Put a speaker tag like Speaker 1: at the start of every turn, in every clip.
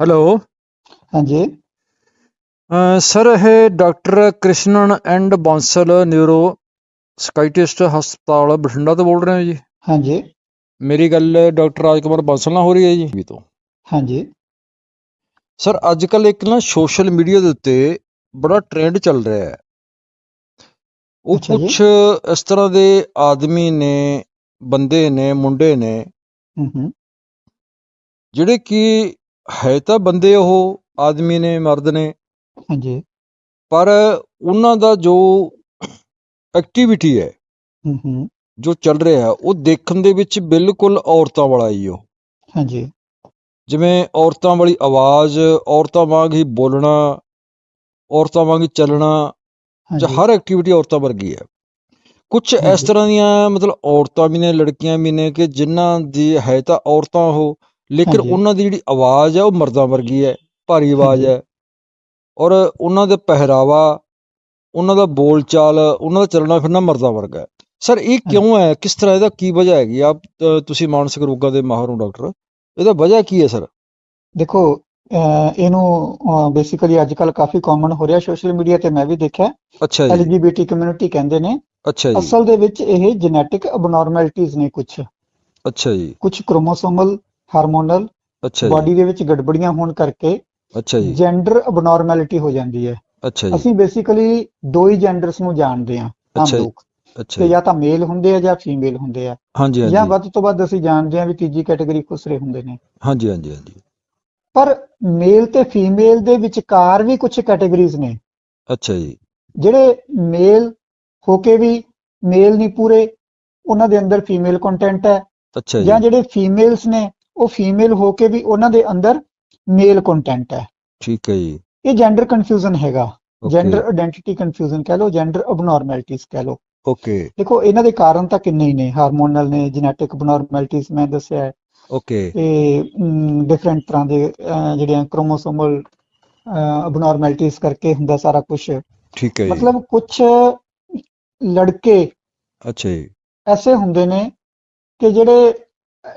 Speaker 1: Hello.
Speaker 2: ਹਾਂਜੀ।
Speaker 1: Sir ਇਹ doctor Krishnan and Bansal neuro psychiatrist ਹਸਪਤਾਲ ਬਠਿੰਡਾ ਤੋਂ ਬੋਲ ਰਹੇ ਹੋ ਜੀ?
Speaker 2: ਹਾਂਜੀ।
Speaker 1: ਮੇਰੀ ਗੱਲ ਡਾਕਟਰ ਰਾਜਕੁਮਾਰ ਬਾਂਸਲ ਨਾਲ ਹੋ ਰਹੀ ਹੈ ਜੀ? ਵੀ ਤੋਂ।
Speaker 2: ਹਾਂਜੀ।
Speaker 1: ਸਰ ਅੱਜ ਕੱਲ ਇੱਕ ਨਾ ਸੋਸ਼ਲ ਮੀਡੀਆ ਦੇ ਉੱਤੇ ਬੜਾ ਟ੍ਰੈਂਡ ਚੱਲ ਰਿਹਾ ਹੈ। ਉਹ
Speaker 2: ਅੱਛਾ ਜੀ।
Speaker 1: ਕੁਝ ਇਸ ਤਰ੍ਹਾਂ ਦੇ ਆਦਮੀ ਨੇ ਬੰਦੇ ਨੇ ਮੁੰਡੇ ਨੇ
Speaker 2: ਹੂੰ ਹੂੰ।
Speaker 1: ਜਿਹੜੇ ਕਿ ਹੈ ਤਾਂ ਬੰਦੇ ਉਹ ਆਦਮੀ ਨੇ ਮਰਦ ਨੇ।
Speaker 2: ਹਾਂਜੀ।
Speaker 1: ਪਰ ਉਹਨਾਂ ਦਾ ਜੋ ਐਕਟੀਵਿਟੀ ਹੈ
Speaker 2: ਹੂੰ ਹੂੰ।
Speaker 1: ਜੋ ਚੱਲ ਰਿਹਾ ਹੈ, ਉਹ ਦੇਖਣ ਦੇ ਵਿੱਚ ਬਿਲਕੁਲ ਔਰਤਾਂ ਵਾਲਾ ਹੀ ਉਹ।
Speaker 2: ਹਾਂਜੀ।
Speaker 1: ਜਿਵੇਂ ਔਰਤਾਂ ਵਾਲੀ ਆਵਾਜ਼ ਔਰਤਾਂ ਵਾਂਗ ਹੀ ਬੋਲਣਾ ਔਰਤਾਂ ਵਾਂਗ ਹੀ ਚੱਲਣਾ ਜਾਂ
Speaker 2: ਹਾਂਜੀ।
Speaker 1: ਹਰ ਐਕਟੀਵਿਟੀ ਔਰਤਾਂ ਵਰਗੀ ਹੈ। ਕੁਝ ਇਸ। ਤਰ੍ਹਾਂ ਦੀਆਂ ਮਤਲਬ ਔਰਤਾਂ ਵੀ ਨੇ ਲੜਕੀਆਂ ਵੀ ਨੇ ਕਿ ਜਿਨ੍ਹਾਂ ਦੀ ਹੈ ਤਾਂ ਔਰਤਾਂ ਉਹ ਲੇਕਿਨ। ਉਹਨਾਂ ਦੀ ਜਿਹੜੀ ਆਵਾਜ਼ ਹੈ ਉਹ ਮਰਦਾਂ ਵਰਗੀ ਹੈ ਭਾਰੀ ਆਵਾਜ਼। ਹੈ। ਔਰ ਉਹਨਾਂ ਦਾ ਪਹਿਰਾਵਾ ਉਹਨਾਂ ਦਾ ਬੋਲ ਚਾਲ ਉਹਨਾਂ ਦਾ ਚੱਲਣਾ ਫਿਰਨਾ ਮਰਦਾਂ ਵਰਗਾ ਹੈ। ਸਰ ਇਹ ਕਿਉਂ ਹੈ? ਕਿਸ ਤਰ੍ਹਾਂ ਇਹਦਾ ਕੀ ਵਜ੍ਹਾ ਹੈਗੀ? ਆਪ ਤੁਸੀਂ ਮਾਨਸਿਕ ਰੋਗਾਂ ਦੇ ਮਾਹਰ ਹੋ ਡਾਕਟਰ। ਇਹਦਾ ਵਜ੍ਹਾ ਕੀ ਹੈ ਸਰ?
Speaker 2: ਦੇਖੋ ਇਹਨੂੰ ਬੇਸਿਕਲੀ ਅੱਜ ਕੱਲ ਕਾਫੀ ਕਾਮਨ ਹੋ ਰਿਹਾ ਸੋਸ਼ਲ ਮੀਡੀਆ ਤੇ ਮੈਂ ਵੀ ਦੇਖਿਆ
Speaker 1: ਅੱਛਾ ਜੀ।
Speaker 2: ਐਲਜੀਬੀਟੀ ਕਮਿਊਨਿਟੀ ਕਹਿੰਦੇ ਨੇ
Speaker 1: ਅੱਛਾ ਜੀ।
Speaker 2: ਅਸਲ ਦੇ ਵਿੱਚ ਇਹ ਜੈਨੇਟਿਕ ਅਬਨੋਰਮੈਲਿਟੀਜ਼ ਨੇ ਕੁਝ
Speaker 1: ਅੱਛਾ ਜੀ।
Speaker 2: ਕੁਝ ਕ੍ਰੋਮੋਸੋਮਲ ਹਾਰਮੋਨਲ
Speaker 1: ਅੱਛਾ ਜੀ।
Speaker 2: ਬਾਡੀ ਦੇ ਵਿੱਚ ਗੜਬੜੀਆਂ ਹੋਣ ਕਰਕੇ
Speaker 1: ਅੱਛਾ ਜੀ।
Speaker 2: ਜੈਂਡਰ ਅਬਨੋਰਮੈਲਿਟੀ ਹੋ ਜਾਂਦੀ ਹੈ।
Speaker 1: ਅੱਛਾ ਜੀ।
Speaker 2: ਅਸੀਂ ਬੇਸਿਕਲੀ ਦੋ ਹੀ ਜੈਂਡਰਸ ਨੂੰ ਜਾਣਦੇ ਹਾਂ ਆਮ
Speaker 1: ਅੱਛਾ ਜੀ,
Speaker 2: ਲੋਕ।
Speaker 1: ਅੱਛਾ
Speaker 2: ਕਿ
Speaker 1: ਜੀ
Speaker 2: ਜਾਂ ਤਾਂ ਮੇਲ ਹੁੰਦੇ ਆ ਜਾਂ ਫੀਮੇਲ ਹੁੰਦੇ ਆ।
Speaker 1: ਹਾਂਜੀ
Speaker 2: ਜਾਂ
Speaker 1: ਹਾਂਜੀ
Speaker 2: ਵੱਧ ਤੋਂ ਵੱਧ ਅਸੀਂ ਜਾਣਦੇ ਹਾਂ ਵੀ ਤੀਜੀ ਕੈਟਾਗਰੀ ਖੁਸਰੇ ਹੁੰਦੇ ਨੇ।
Speaker 1: ਹਾਂਜੀ ਹਾਂਜੀ ਹਾਂਜੀ।
Speaker 2: ਪਰ ਮੇਲ ਤੇ ਫੀਮੇਲ ਦੇ ਵਿਚਕਾਰ ਵੀ ਕੁਝ ਕੈਟਾਗਰੀਜ਼ ਨੇ।
Speaker 1: ਅੱਛਾ ਜੀ।
Speaker 2: ਜਿਹੜੇ ਮੇਲ ਹੋ ਕੇ ਵੀ ਮੇਲ ਨਹੀਂ ਪੂਰੇ ਉਹਨਾਂ ਦੇ ਅੰਦਰ ਫੀਮੇਲ ਕੰਟੈਂਟ ਹੈ।
Speaker 1: ਅੱਛਾ ਜੀ।
Speaker 2: ਜਾਂ ਜਿਹੜੇ ਫੀਮੇਲਸ ਨੇ ਉਹ ਫੀਮੇਲ ਹੋ ਕੇ ਵੀ ਉਹਨਾਂ ਦੇ ਅੰਦਰ ਮੇਲ ਕੰਟੈਂਟ ਹੈ।
Speaker 1: ਠੀਕ ਹੈ ਜੀ।
Speaker 2: ਇਹ ਜੈਂਡਰ ਕਨਫਿਊਜ਼ਨ ਹੈਗਾ। ਜੈਂਡਰ ਆਇਡੈਂਟੀਟੀ ਕਨਫਿਊਜ਼ਨ ਕਹਿ ਲਓ ਜੈਂਡਰ ਅਬਨੋਰਮੈਲਿਟੀਜ਼ ਕਹਿ ਲਓ।
Speaker 1: ਓਕੇ
Speaker 2: ਦੇਖੋ ਇਹਨਾਂ ਦੇ ਕਾਰਨ ਤਾਂ ਕਿੰਨੇ ਹੀ ਨੇ। ਹਾਰਮੋਨਲ ਨੇ ਜੈਨੇਟਿਕ ਅਬਨੋਰਮੈਲਿਟੀਜ਼ ਮੈਂ ਦੱਸਿਆ ਹੈ।
Speaker 1: ਓਕੇ
Speaker 2: ਤੇ ਡਿਫਰੈਂਟ ਤਰ੍ਹਾਂ ਦੇ ਜਿਹੜੀਆਂ ਕ੍ਰੋਮੋਸੋਮਲ ਅਬਨੋਰਮੈਲਿਟੀਜ਼ ਕਰਕੇ ਹੁੰਦਾ ਸਾਰਾ ਕੁਝ
Speaker 1: ਠੀਕ ਹੈ ਜੀ।
Speaker 2: ਮਤਲਬ ਕੁਝ ਲੜਕੇ
Speaker 1: ਅੱਛਾ ਜੀ।
Speaker 2: ਐਸੇ ਹੁੰਦੇ ਨੇ ਕਿ ਜਿਹੜੇ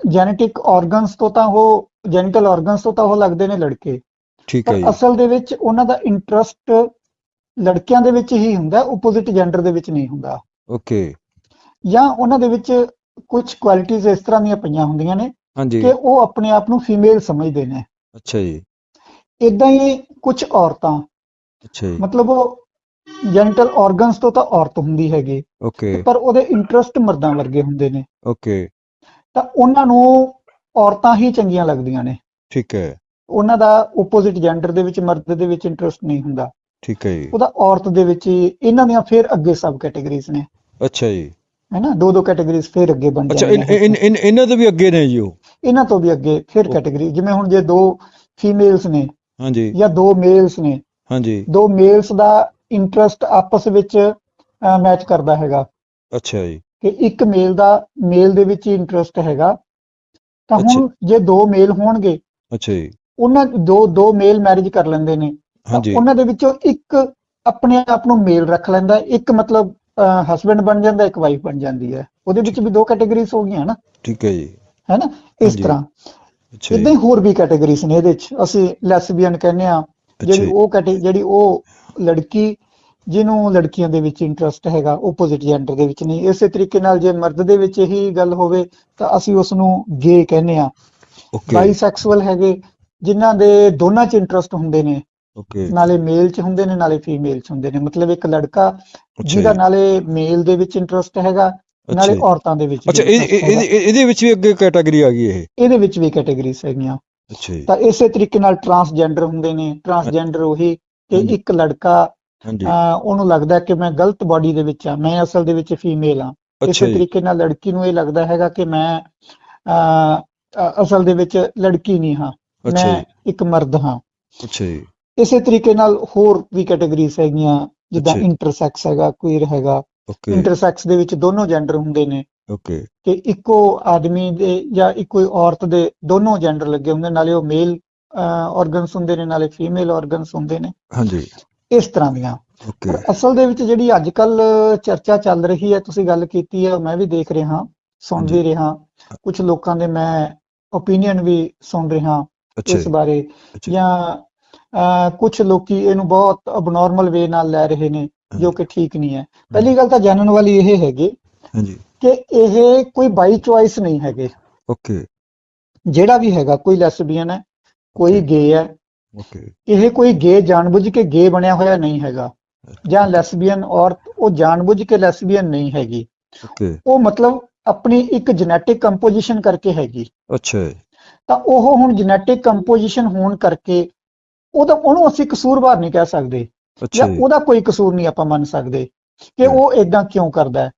Speaker 2: ਜੈਨੇਟਿਕ ਆਰਗਨਸ ਤੋਂ ਤਾਂ ਉਹ ਜੈਨਿਟਲ ਆਰਗਨਸ ਤੋਂ ਤਾਂ ਉਹ ਲੱਗਦੇ ਨੇ ਲੜਕੇ।
Speaker 1: ਠੀਕ ਹੈ ਜੀ।
Speaker 2: ਅਸਲ ਦੇ ਵਿੱਚ ਉਹਨਾਂ ਦਾ ਇੰਟਰਸਟ ਲੜਕਿਆਂ ਦੇ ਵਿੱਚ ਹੀ ਹੁੰਦਾ ਆਪੋਜ਼ਿਟ ਜੈਂਡਰ ਦੇ ਵਿੱਚ ਨਹੀਂ ਹੁੰਦਾ।
Speaker 1: ਓਕੇ।
Speaker 2: ਜਾਂ ਉਹਨਾਂ ਦੇ ਵਿੱਚ ਕੁਝ ਕੁਆਲਿਟੀਆਂ ਇਸ ਤਰ੍ਹਾਂ ਦੀਆਂ ਪਈਆਂ ਹੁੰਦੀਆਂ ਨੇ ਕਿ ਉਹ ਆਪਣੇ ਆਪ ਨੂੰ ਫੀਮੇਲ ਸਮਝਦੇ ਨੇ।
Speaker 1: ਅੱਛਾ ਜੀ।
Speaker 2: ਇਦਾਂ ਹੀ ਕੁਝ ਔਰਤਾਂ
Speaker 1: ਅੱਛਾ ਜੀ।
Speaker 2: ਮਤਲਬ ਉਹ ਜੈਨਿਟਲ ਆਰਗਨਸ ਤੋਂ ਤਾਂ ਔਰਤ ਹੁੰਦੀ ਹੈਗੀ
Speaker 1: ਓਕੇ।
Speaker 2: ਪਰ ਉਹਦੇ ਇੰਟਰਸਟ ਮਰਦਾਂ ਵਰਗੇ ਹੁੰਦੇ ਨੇ।
Speaker 1: ਓਕੇ।
Speaker 2: ਤਾਂ ਉਹਨਾਂ ਨੂੰ ਔਰਤਾਂ ਹੀ ਚੰਗੀਆਂ ਲੱਗਦੀਆਂ ਨੇ।
Speaker 1: ਠੀਕ ਹੈ।
Speaker 2: ਉਹਨਾਂ ਦਾ ਆਪੋਜ਼ਿਟ ਜੈਂਡਰ ਦੇ ਵਿੱਚ ਮਰਦ ਦੇ ਵਿੱਚ ਇੰਟਰਸਟ ਨਹੀਂ ਹੁੰਦਾ।
Speaker 1: ਠੀਕ ਹੈ ਜੀ।
Speaker 2: ਉਹਦਾ ਔਰਤ ਦੇ ਵਿੱਚ ਹੀ ਇਹਨਾਂ ਦੀਆਂ ਫਿਰ ਅੱਗੇ ਸਬ ਕੈਟਾਗਰੀਜ਼ ਨੇ।
Speaker 1: ਅੱਛਾ ਜੀ।
Speaker 2: ਹੈਨਾ? ਦੋ ਦੋ ਕੈਟਾਗਰੀਜ਼ ਫਿਰ ਅੱਗੇ ਬਣ
Speaker 1: ਅੱਛਾ
Speaker 2: ਜਾਂਦੀਆਂ
Speaker 1: ਇਨ- ਇਨ- ਇਨ- ਇਹਨਾਂ ਦੇ ਵੀ ਅੱਗੇ ਨੇ ਜੀ ਉਹ?
Speaker 2: ਇਹਨਾਂ ਤੋਂ ਵੀ ਅੱਗੇ ਫਿਰ ਕੈਟਾਗਰੀ ਜਿਵੇਂ ਹੁਣ ਜੇ ਦੋ ਫੀਮੇਲਸ ਨੇ
Speaker 1: ਹਾਂਜੀ।
Speaker 2: ਜਾਂ ਦੋ ਮੇਲਸ ਨੇ
Speaker 1: ਹਾਂਜੀ।
Speaker 2: ਦੋ ਮੇਲਸ ਦਾ ਇੰਟਰਸਟ ਆਪਸ ਵਿੱਚ ਮੈਚ ਕਰਦਾ ਹੈਗਾ।
Speaker 1: ਅੱਛਾ ਜੀ।
Speaker 2: ਕਿ ਇੱਕ ਮੇਲ ਦਾ ਮੇਲ ਦੇ ਵਿੱਚ ਹੀ ਇੰਟਰਸਟ ਹੈਗਾ। ਤਾਂ ਹੁਣ ਜੇ ਦੋ ਮੇਲ ਹੋਣਗੇ
Speaker 1: ਅੱਛਾ ਜੀ।
Speaker 2: ਉਹਨਾਂ ਦੋ ਦੋ ਮੇਲ ਮੈਰਿਜ ਕਰ ਲੈਂਦੇ ਨੇ। ਉਹਨਾਂ ਦੇ ਵਿੱਚੋਂ ਇੱਕ ਆਪਣੇ ਆਪ ਨੂੰ ਮੇਲ ਰੱਖ ਲੈਂਦਾ ਇੱਕ ਮਤਲਬ ਹਸਬੰਡ ਬਣ ਜਾਂਦਾ ਇੱਕ ਵਾਈਫ ਬਣ ਜਾਂਦੀ ਹੈ। ਉਹਦੇ ਵਿੱਚ ਵੀ ਦੋ ਕੈਟਾਗਰੀਜ਼ ਹੋ ਗਈਆਂ ਨਾ।
Speaker 1: ਠੀਕ ਹੈ ਜੀ।
Speaker 2: ਹੈਨਾ? ਇਸ। ਤਰ੍ਹਾਂ।
Speaker 1: ਅੱਛਾ
Speaker 2: ਇਦਾਂ ਹੀ ਹੋਰ ਵੀ ਕੈਟਾਗਰੀਜ਼ ਨੇ ਇਹਦੇ ਵਿੱਚ। ਅਸੀਂ ਲੈਸਬੀਅਨ ਕਹਿੰਦੇ ਆ ਜਿਹੜੀ ਉਹ ਕੈਟੇ ਜਿਹੜੀ ਉਹ ਲੜਕੀ ਜਿਹਨੂੰ ਲੜਕੀਆਂ ਦੇ ਵਿੱਚ ਇੰਟਰਸਟ ਹੈਗਾ ਆਪੋਜ਼ਿਟ ਜੈਂਡਰ ਦੇ ਵਿੱਚ ਨਹੀਂ। ਇਸੇ ਤਰੀਕੇ ਨਾਲ ਜੇ ਮਰਦ ਦੇ ਵਿੱਚ ਇਹੀ ਗੱਲ ਹੋਵੇ ਤਾਂ ਅਸੀਂ ਉਸ ਨੂੰ ਗੇ ਕਹਿੰਦੇ ਆ
Speaker 1: ਓਕੇ
Speaker 2: ਬਾਈਸੈਕਸੁਅਲ ਹੈਗੇ ਜਿਨ੍ਹਾਂ ਦੇ ਦੋਨਾਂ 'ਚ ਇੰਟਰਸਟ ਹੁੰਦੇ ਨੇ।
Speaker 1: ਓਕੇ
Speaker 2: ਨਾਲੇ ਮੇਲ 'ਚ ਹੁੰਦੇ ਨੇ ਨਾਲੇ ਫੀਮੇਲ 'ਚ ਹੁੰਦੇ ਨੇ। ਮਤਲਬ ਇੱਕ ਲੜਕਾ ਜਿਹਦਾ ਨਾਲੇ ਮੇਲ ਦੇ ਵਿੱਚ ਇੰਟਰਸਟ ਹੈਗਾ ਨਾਲੇ। ਔਰਤਾਂ ਦੇ ਵਿੱਚ
Speaker 1: ਅੱਛਾ ਇਹਦੇ ਵਿੱਚ ਵੀ ਅੱਗੇ ਕੈਟਾਗਰੀ ਆ ਗਈ ਇਹ?
Speaker 2: ਇਹਦੇ ਵਿੱਚ ਵੀ ਕੈਟਾਗਰੀਜ਼ ਹੈਗੀਆਂ।
Speaker 1: ਅੱਛਾ ਜੀ।
Speaker 2: ਤਾਂ ਇਸੇ ਤਰੀਕੇ ਨਾਲ ਟਰਾਂਸਜੈਂਡਰ ਹੁੰਦੇ ਨੇ। ਟਰਾਂਸਜੈਂਡਰ ਉਹੀ ਕਿ। ਇੱਕ ਲੜਕਾ ਉਹਨੂੰ ਲੱਗਦਾ ਕਿ ਮੈਂ ਗਲਤ ਬਾਡੀ ਦੇ ਵਿੱਚ ਆ ਮੈਂ ਅਸਲ ਦੇ ਵਿੱਚ ਫੀਮੇਲ ਆ ਇਸੇ ਤਰੀਕੇ ਨਾਲ ਲੜਕੀ ਨੂੰ ਇਹ ਲੱਗਦਾ ਹੈਗਾ ਕਿ ਮੈਂ ਅਸਲ ਦੇ ਵਿੱਚ ਲੜਕੀ ਨਹੀਂ ਹਾਂ ਮੈਂ ਇੱਕ ਮਰਦ ਹਾਂ।
Speaker 1: ਅੱਛਾ ਜੀ।
Speaker 2: ਇਸੇ ਤਰੀਕੇ ਨਾਲ ਹੋਰ ਵੀ ਕੈਟਾਗਰੀਜ਼ ਹੈਗੀਆਂ ਜਿੱਦਾਂ। ਇੰਟਰਸੈਕਸ ਹੈਗਾ ਕੁਇਰ ਹੈਗਾ।
Speaker 1: ਓਕੇ
Speaker 2: ਇੰਟਰਸੈਕਸ ਦੇ ਵਿੱਚ ਦੋਨੋਂ ਜੈਂਡਰ ਹੁੰਦੇ ਨੇ।
Speaker 1: ਓਕੇ
Speaker 2: ਕਿ ਇੱਕੋ ਆਦਮੀ ਦੇ ਜਾਂ ਇੱਕੋ ਔਰਤ ਦੇ ਦੋਨੋਂ ਜੈਂਡਰ ਲੱਗੇ ਹੁੰਦੇ ਨਾਲੇ ਉਹ ਮੇਲ ਆਰਗਨਸ ਹੁੰਦੇ ਨੇ ਨਾਲੇ ਫੀਮੇਲ ਆਰਗਨਸ ਹੁੰਦੇ ਨੇ।
Speaker 1: ਹਾਂਜੀ।
Speaker 2: ਇਸ ਤਰ੍ਹਾਂ ਦੀਆਂ।
Speaker 1: ਓਕੇ
Speaker 2: ਅਸਲ ਦੇ ਵਿੱਚ ਜਿਹੜੀ ਅੱਜ ਕੱਲ ਚਰਚਾ ਚੱਲ ਰਹੀ ਹੈ ਤੁਸੀਂ ਗੱਲ ਕੀਤੀ ਹੈ ਮੈਂ ਵੀ ਦੇਖ ਰਿਹਾ ਸੁਣ। ਵੀ ਰਿਹਾ। ਕੁਝ ਲੋਕਾਂ ਦੇ ਮੈਂ ਓਪੀਨੀਅਨ ਵੀ ਸੁਣ ਰਿਹਾ ਇਸ ਬਾਰੇ। ਜਾਂ। ਕੁਝ ਲੋਕੀ ਇਹਨੂੰ ਬਹੁਤ ਅਬਨੋਰਮਲ ਵੇ ਨਾਲ ਲੈ ਰਹੇ ਨੇ ਜੋ ਕਿ ਠੀਕ ਨਹੀਂ ਹੈ। ਪਹਿਲੀ ਗੱਲ ਤਾਂ ਜਾਣਨ ਵਾਲੀ ਇਹ ਹੈਗੀ
Speaker 1: ਹਾਂਜੀ।
Speaker 2: ਕਿ ਇਹ ਕੋਈ ਬਾਈ ਚੁਆਇਸ ਨਹੀਂ ਹੈਗੇ।
Speaker 1: ਓਕੇ
Speaker 2: ਜਿਹੜਾ ਵੀ ਹੈਗਾ ਕੋਈ ਲੈਸਬੀਅਨ ਹੈ ਕੋਈ ਗੇ ਹੈ
Speaker 1: ਓਕੇ
Speaker 2: ਇਹ ਕੋਈ ਗੇ ਜਾਣਬੁੱਝ ਕੇ ਗੇ ਬਣਿਆ ਹੋਇਆ ਨਹੀਂ ਹੈਗਾ। ਜਾਂ ਲੈਸਬੀਅਨ ਔਰਤ ਉਹ ਜਾਣਬੁੱਝ ਕੇ ਲੈਸਬੀਅਨ ਨਹੀਂ ਹੈਗੀ।
Speaker 1: ਓਕੇ
Speaker 2: ਉਹ ਮਤਲਬ ਆਪਣੀ ਇੱਕ ਜੈਨੇਟਿਕ ਕੰਪੋਜੀਸ਼ਨ ਕਰਕੇ ਹੈਗੀ।
Speaker 1: ਅੱਛਾ
Speaker 2: ਤਾਂ ਉਹ ਹੁਣ ਜੈਨੇਟਿਕ ਕੰਪੋਜੀਸ਼ਨ ਹੋਣ ਕਰਕੇ ਉਹਦਾ ਉਹਨੂੰ ਅਸੀਂ ਕਸੂਰਵਾਰ ਨਹੀਂ ਕਹਿ ਸਕਦੇ। ਜਾਂ ਉਹਦਾ ਕੋਈ ਕਸੂਰ ਨਹੀਂ ਆਪਾਂ ਮੰਨ ਸਕਦੇ ਕਿ। ਉਹ ਇਦਾਂ ਕਿਉਂ ਕਰਦਾ ਹੈ।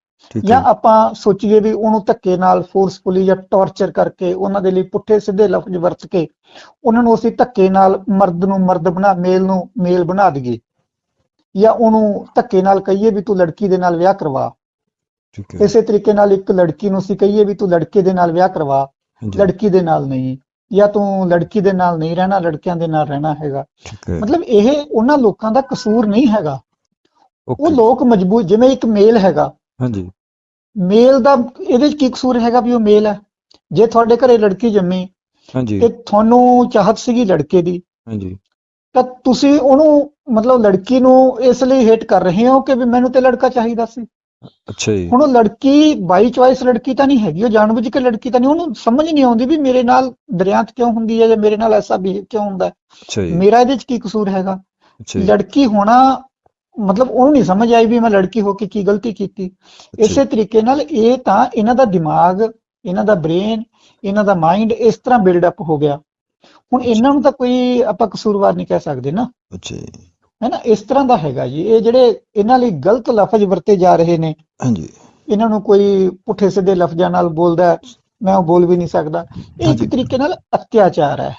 Speaker 2: ਜਾਂ ਆਪਾਂ ਸੋਚੀਏ ਵੀ ਉਹਨੂੰ ਧੱਕੇ ਨਾਲ ਫੋਰਸਫੁਲੀ ਜਾਂ ਟੌਰਚਰ ਕਰਕੇ ਉਹਨਾਂ ਦੇ ਲਈ ਪੁੱਠੇ ਸਿੱਧੇ ਲਫ਼ਜ਼ ਵਰਤ ਕੇ ਉਹਨਾਂ ਨੂੰ ਅਸੀਂ ਧੱਕੇ ਨਾਲ ਮਰਦ ਨੂੰ ਮਰਦ ਬਣਾ ਮੇਲ ਨੂੰ ਮੇਲ ਬਣਾ ਦਈਏ। ਜਾਂ ਉਹਨੂੰ ਧੱਕੇ ਨਾਲ ਕਹੀਏ ਵੀ ਤੂੰ ਲੜਕੀ ਦੇ ਨਾਲ ਵਿਆਹ ਕਰਵਾ।
Speaker 1: ਠੀਕ ਹੈ
Speaker 2: ਇਸੇ ਤਰੀਕੇ ਨਾਲ ਇੱਕ ਲੜਕੀ ਨੂੰ ਅਸੀਂ ਕਹੀਏ ਵੀ ਤੂੰ ਲੜਕੇ ਦੇ ਨਾਲ ਵਿਆਹ ਕਰਵਾ ਲੜਕੀ ਦੇ ਨਾਲ ਨਹੀਂ। ਜਾਂ ਤੂੰ ਲੜਕੀ ਦੇ ਨਾਲ ਨਹੀਂ ਰਹਿਣਾ ਲੜਕਿਆਂ ਦੇ ਨਾਲ ਰਹਿਣਾ ਹੈਗਾ। ਮਤਲਬ ਇਹ ਉਹਨਾਂ ਲੋਕਾਂ ਦਾ ਕਸੂਰ ਨਹੀਂ ਹੈਗਾ। ਉਹ ਲੋਕ ਮਜਬੂਰ ਜਿਵੇਂ ਇੱਕ ਮੇਲ ਹੈਗਾ
Speaker 1: ਹਾਂਜੀ।
Speaker 2: ਮੇਲ ਦਾ ਇਹਦੇ ਚ ਕੀ ਕਸੂਰ ਹੈਗਾ ਵੀ ਉਹ ਮੇਲ ਹੈ? ਜੇ ਤੁਹਾਡੇ ਘਰੇ ਲੜਕੀ ਜੰਮੀ
Speaker 1: ਹਾਂਜੀ।
Speaker 2: ਤੇ ਤੁਹਾਨੂੰ ਚਾਹਤ ਸੀਗੀ ਲੜਕੇ ਦੀ
Speaker 1: ਹਾਂਜੀ।
Speaker 2: ਤਾਂ ਤੁਸੀਂ ਉਹਨੂੰ ਮਤਲਬ ਲੜਕੀ ਨੂੰ ਇਸ ਲਈ ਹੇਟ ਕਰ ਰਹੇ ਹੋ ਕਿ ਵੀ ਮੈਨੂੰ ਤੇ ਲੜਕਾ ਚਾਹੀਦਾ ਸੀ?
Speaker 1: ਅੱਛਾ ਜੀ।
Speaker 2: ਹੁਣ ਉਹ ਲੜਕੀ ਬਾਈ ਚੁਆਇਸ ਲੜਕੀ ਤਾਂ ਨਹੀਂ ਹੈਗੀ ਉਹ ਜਾਣਬੁੱਝ ਕੇ ਲੜਕੀ ਤਾਂ ਨਹੀਂ ਉਹਨੂੰ ਸਮਝ ਨਹੀਂ ਆਉਂਦੀ ਵੀ ਮੇਰੇ ਨਾਲ ਦਰਿਆਤ ਕਿਉਂ ਹੁੰਦੀ ਹੈ ਜਾਂ ਮੇਰੇ ਨਾਲ ਐਸਾ ਵੀ ਕਿਉਂ ਹੁੰਦਾ ਹੈ?
Speaker 1: ਅੱਛਾ ਜੀ।
Speaker 2: ਮੇਰਾ ਇਹਦੇ ਚ ਕੀ ਕਸੂਰ ਹੈਗਾ?
Speaker 1: ਅੱਛਾ ਜੀ।
Speaker 2: ਲੜਕੀ ਹੋਣਾ ਮਤਲਬ ਉਹਨੂੰ ਨਹੀਂ ਸਮਝ ਆਈ ਵੀ ਮੈਂ ਲੜਕੀ ਹੋ ਕੇ ਕੀ ਗਲਤੀ ਕੀਤੀ। ਇਸੇ ਤਰੀਕੇ ਨਾਲ ਇਹ ਤਾਂ ਇਹਨਾਂ ਦਾ ਦਿਮਾਗ ਇਹਨਾਂ ਦਾ ਬ੍ਰੇਨ ਇਹਨਾਂ ਦਾ ਮਾਈਂਡ ਇਸ ਤਰ੍ਹਾਂ ਬਿਲਡ ਅਪ ਹੋ ਗਿਆ। ਹੁਣ ਇਹਨਾਂ ਨੂੰ ਤਾਂ ਕੋਈ ਆਪਾਂ ਕਸੂਰਵਾਰ ਨਹੀਂ ਕਹਿ ਸਕਦੇ ਨਾ।
Speaker 1: ਅੱਛਾ
Speaker 2: ਹੈ ਨਾ? ਇਸ ਤਰ੍ਹਾਂ ਦਾ ਹੈਗਾ ਜੀ। ਇਹ ਜਿਹੜੇ ਇਹਨਾਂ ਲਈ ਗਲਤ ਲਫ਼ਜ਼ ਵਰਤੇ ਜਾ ਰਹੇ ਨੇ।
Speaker 1: ਹਾਂਜੀ।
Speaker 2: ਇਹਨਾਂ ਨੂੰ ਕੋਈ ਪੁੱਠੇ ਸਿੱਧੇ ਲਫ਼ਜ਼ਾਂ ਨਾਲ ਬੋਲਦਾ ਮੈਂ ਉਹ ਬੋਲ ਵੀ ਨਹੀਂ ਸਕਦਾ। ਇਹ। ਇੱਕ ਤਰੀਕੇ ਨਾਲ ਅਤਿਆਚਾਰ ਹੈ।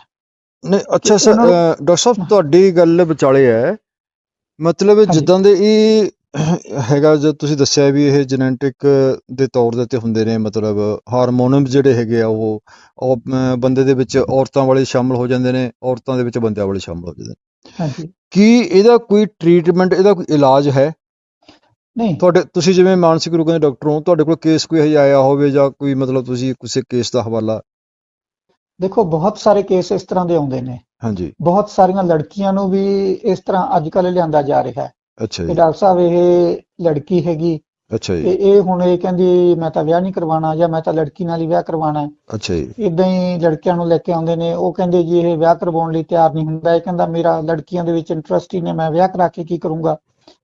Speaker 1: ਨਹੀਂ ਅੱਛਾ ਸਰ ਡਾਕਟਰ ਸਾਹਿਬ ਤੁਹਾਡੀ ਗੱਲ ਵਿਚਾਲੇ ਹੈ ਮਤਲਬ
Speaker 2: ਹਾਂਜੀ।
Speaker 1: ਜਿੱਦਾਂ ਦੇ ਇਹ ਹੈਗਾ ਜੋ ਤੁਸੀਂ ਦੱਸਿਆ ਵੀ ਇਹ ਜੈਨੇਟਿਕ ਦੇ ਤੌਰ ਦੇ ਉੱਤੇ ਹੁੰਦੇ ਨੇ ਮਤਲਬ ਹਾਰਮੋਨਸ ਜਿਹੜੇ ਹੈਗੇ ਆ ਉਹ ਉਹ, ਅਮ, ਬੰਦੇ ਦੇ ਵਿੱਚ ਔਰਤਾਂ ਵਾਲੇ ਸ਼ਾਮਲ ਹੋ ਜਾਂਦੇ ਨੇ ਔਰਤਾਂ ਦੇ ਵਿੱਚ ਬੰਦਿਆਂ ਵਾਲੇ ਸ਼ਾਮਲ ਹੋ ਜਾਂਦੇ ਨੇ।
Speaker 2: ਹਾਂਜੀ।
Speaker 1: ਕੀ ਇਹਦਾ ਕੋਈ ਟ੍ਰੀਟਮੈਂਟ ਇਹਦਾ ਕੋਈ ਇਲਾਜ ਹੈ?
Speaker 2: ਨਹੀਂ।
Speaker 1: ਤੁਹਾਡੇ ਤੁਸੀਂ ਜਿਵੇਂ ਮਾਨਸਿਕ ਰੋਗਾਂ ਦੇ ਡਾਕਟਰ ਹੋ ਤੁਹਾਡੇ ਕੋਲ ਕੇਸ ਕੋਈ ਹਜੇ ਆਇਆ ਹੋਵੇ ਜਾਂ ਕੋਈ ਮਤਲਬ ਤੁਸੀਂ ਕਿਸੇ ਕੇਸ ਦਾ ਹਵਾਲਾ?
Speaker 2: ਦੇਖੋ ਬਹੁਤ ਸਾਰੇ ਕੇਸ ਇਸ ਤਰ੍ਹਾਂ ਦੇ ਆਉਂਦੇ ਨੇ।
Speaker 1: ਹਾਂਜੀ।
Speaker 2: ਬਹੁਤ ਸਾਰੀਆਂ ਲੜਕੀਆਂ ਨੂੰ ਵੀ ਇਸ ਤਰ੍ਹਾਂ ਅੱਜ ਕੱਲ੍ਹ ਲਿਆਂਦਾ ਜਾ ਰਿਹਾ ਹੈ।
Speaker 1: ਅੱਛਾ
Speaker 2: ਕਿ
Speaker 1: ਜੀ
Speaker 2: ਡਾਕਟਰ ਸਾਹਿਬ ਇਹ ਲੜਕੀ ਹੈਗੀ।
Speaker 1: ਅੱਛਾ
Speaker 2: ਤੇ
Speaker 1: ਜੀ
Speaker 2: ਇਹ ਹੁਣ ਇਹ ਕਹਿੰਦੀ ਮੈਂ ਤਾਂ ਵਿਆਹ ਨਹੀਂ ਕਰਵਾਉਣਾ ਜਾਂ ਮੈਂ ਤਾਂ ਲੜਕੀ ਨਾਲ ਹੀ ਵਿਆਹ ਕਰਵਾਉਣਾ ਹੈ।
Speaker 1: ਅੱਛਾ ਜੀ।
Speaker 2: ਇਦਾਂ ਹੀ ਲੜਕਿਆਂ ਨੂੰ ਲੈ ਕੇ ਆਉਂਦੇ ਨੇ। ਉਹ ਕਹਿੰਦੇ ਜੀ ਇਹ ਵਿਆਹ ਕਰਵਾਉਣ ਲਈ ਤਿਆਰ ਨਹੀਂ ਹੁੰਦਾ। ਇਹ ਕਹਿੰਦਾ ਮੇਰਾ ਲੜਕੀਆਂ ਦੇ ਵਿੱਚ ਇੰਟਰਸਟ ਹੀ ਨਹੀਂ। ਮੈਂ ਵਿਆਹ ਕਰਾ ਕੇ ਕੀ ਕਰੂੰਗਾ?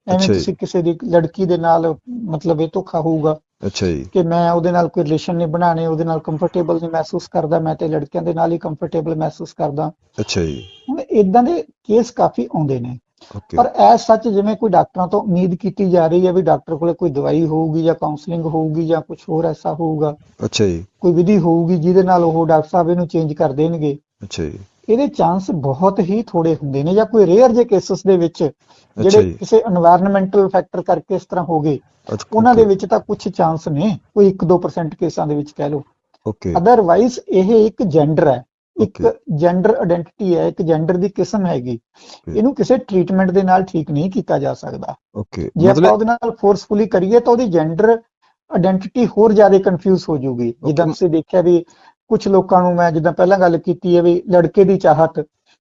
Speaker 2: ਐਵੇਂ
Speaker 1: ਅੱਛਾ ਜੀ।
Speaker 2: ਤੁਸੀਂ ਕਿਸੇ ਦੀ ਲੜਕੀ ਦੇ ਨਾਲ ਮਤਲਬ ਇਹ ਧੋਖਾ ਹੋਊਗਾ।
Speaker 1: ਅੱਛਾ ਜੀ।
Speaker 2: ਕਿ ਮੈਂ ਉਹਦੇ ਨਾਲ ਕੋਈ ਰਿਲੇਸ਼ਨ ਨਹੀਂ ਬਣਾਣੇ ਉਹਦੇ ਨਾਲ ਕੰਫਰਟੇਬਲ ਨਹੀਂ ਮਹਿਸੂਸ ਕਰਦਾ ਮੈਂ ਤੇ ਲੜਕਿਆਂ ਦੇ ਨਾਲ ਹੀ ਕੰਫਰਟੇਬਲ ਮਹਿਸੂਸ ਕਰਦਾ।
Speaker 1: ਅੱਛਾ ਜੀ।
Speaker 2: ਹੁਣ ਇਦਾਂ ਦੇ ਕੇਸ ਕਾਫੀ ਆਉਂਦੇ ਨੇ। ਪਰ ਐਸ ਸੱਚ ਜਿਵੇਂ ਕੋਈ ਡਾਕਟਰਾਂ ਤੋਂ ਉਮੀਦ ਕੀਤੀ ਜਾ ਰਹੀ ਹੈ ਵੀ ਡਾਕਟਰ ਕੋਲੇ ਕੋਈ ਦਵਾਈ ਹੋਊਗੀ ਜਾਂ ਕਾਉਂਸਲਿੰਗ ਹੋਊਗੀ ਜਾਂ ਕੁਝ ਹੋਰ ਐਸਾ ਹੋਊਗਾ
Speaker 1: ਅੱਛਾ ਜੀ।
Speaker 2: ਕੋਈ ਵਿਧੀ ਹੋਊਗੀ ਜਿਹਦੇ ਨਾਲ ਉਹ ਡਾਕਟਰ ਸਾਹਿਬ ਇਹਨੂੰ ਚੇਂਜ ਕਰ ਦੇਣਗੇ।
Speaker 1: ਅੱਛਾ ਜੀ।
Speaker 2: ਇਹਦੇ ਚਾਂਸ ਬਹੁਤ ਹੀ ਥੋੜੇ ਹੁੰਦੇ ਨੇ ਜਾਂ ਕੋਈ ਰੇਅਰ ਜੇ ਕੇਸਸ ਦੇ ਵਿੱਚ ਜਿਹੜੇ ਕਿਸੇ এনवायरमेंटਲ ਫੈਕਟਰ ਕਰਕੇ ਇਸ ਤਰ੍ਹਾਂ ਹੋ ਗਏ ਉਹਨਾਂ ਦੇ ਵਿੱਚ ਤਾਂ ਕੁਝ ਚਾਂਸ ਨੇ ਕੋਈ 1-2% ਕੇਸਾਂ ਦੇ ਵਿੱਚ ਕਹਿ ਲਓ।
Speaker 1: ਓਕੇ
Speaker 2: ਅਦਰਵਾਈਜ਼ ਇਹ ਇੱਕ ਜੈਂਡਰ ਹੈ ਇੱਕ ਜੈਂਡਰ ਆਇਡੈਂਟੀਟੀ ਹੈ ਇੱਕ ਜੈਂਡਰ ਦੀ ਕਿਸਮ ਹੈਗੀ। ਇਹਨੂੰ ਕਿਸੇ ਟ੍ਰੀਟਮੈਂਟ ਦੇ ਨਾਲ ਠੀਕ ਨਹੀਂ ਕੀਤਾ ਜਾ ਸਕਦਾ।
Speaker 1: ਓਕੇ
Speaker 2: ਜੇ ਆਪਾਂ ਉਹਦੇ ਨਾਲ ਫੋਰਸਫੁਲੀ ਕਰੀਏ ਤਾਂ ਉਹਦੀ ਜੈਂਡਰ ਆਇਡੈਂਟੀਟੀ ਹੋਰ ਜ਼ਿਆਦਾ ਕਨਫਿਊਜ਼ ਹੋ ਜੂਗੀ ਜਿੱਦਾਂ ਤੁਸੀਂ ਦੇਖਿਆ ਵੀ ਕੁਝ ਲੋਕਾਂ ਨੂੰ ਮੈਂ ਜਿੱਦਾਂ ਪਹਿਲਾਂ ਗੱਲ ਕੀਤੀ ਹੈ ਵੀ ਲੜਕੇ ਦੀ ਚਾਹਤ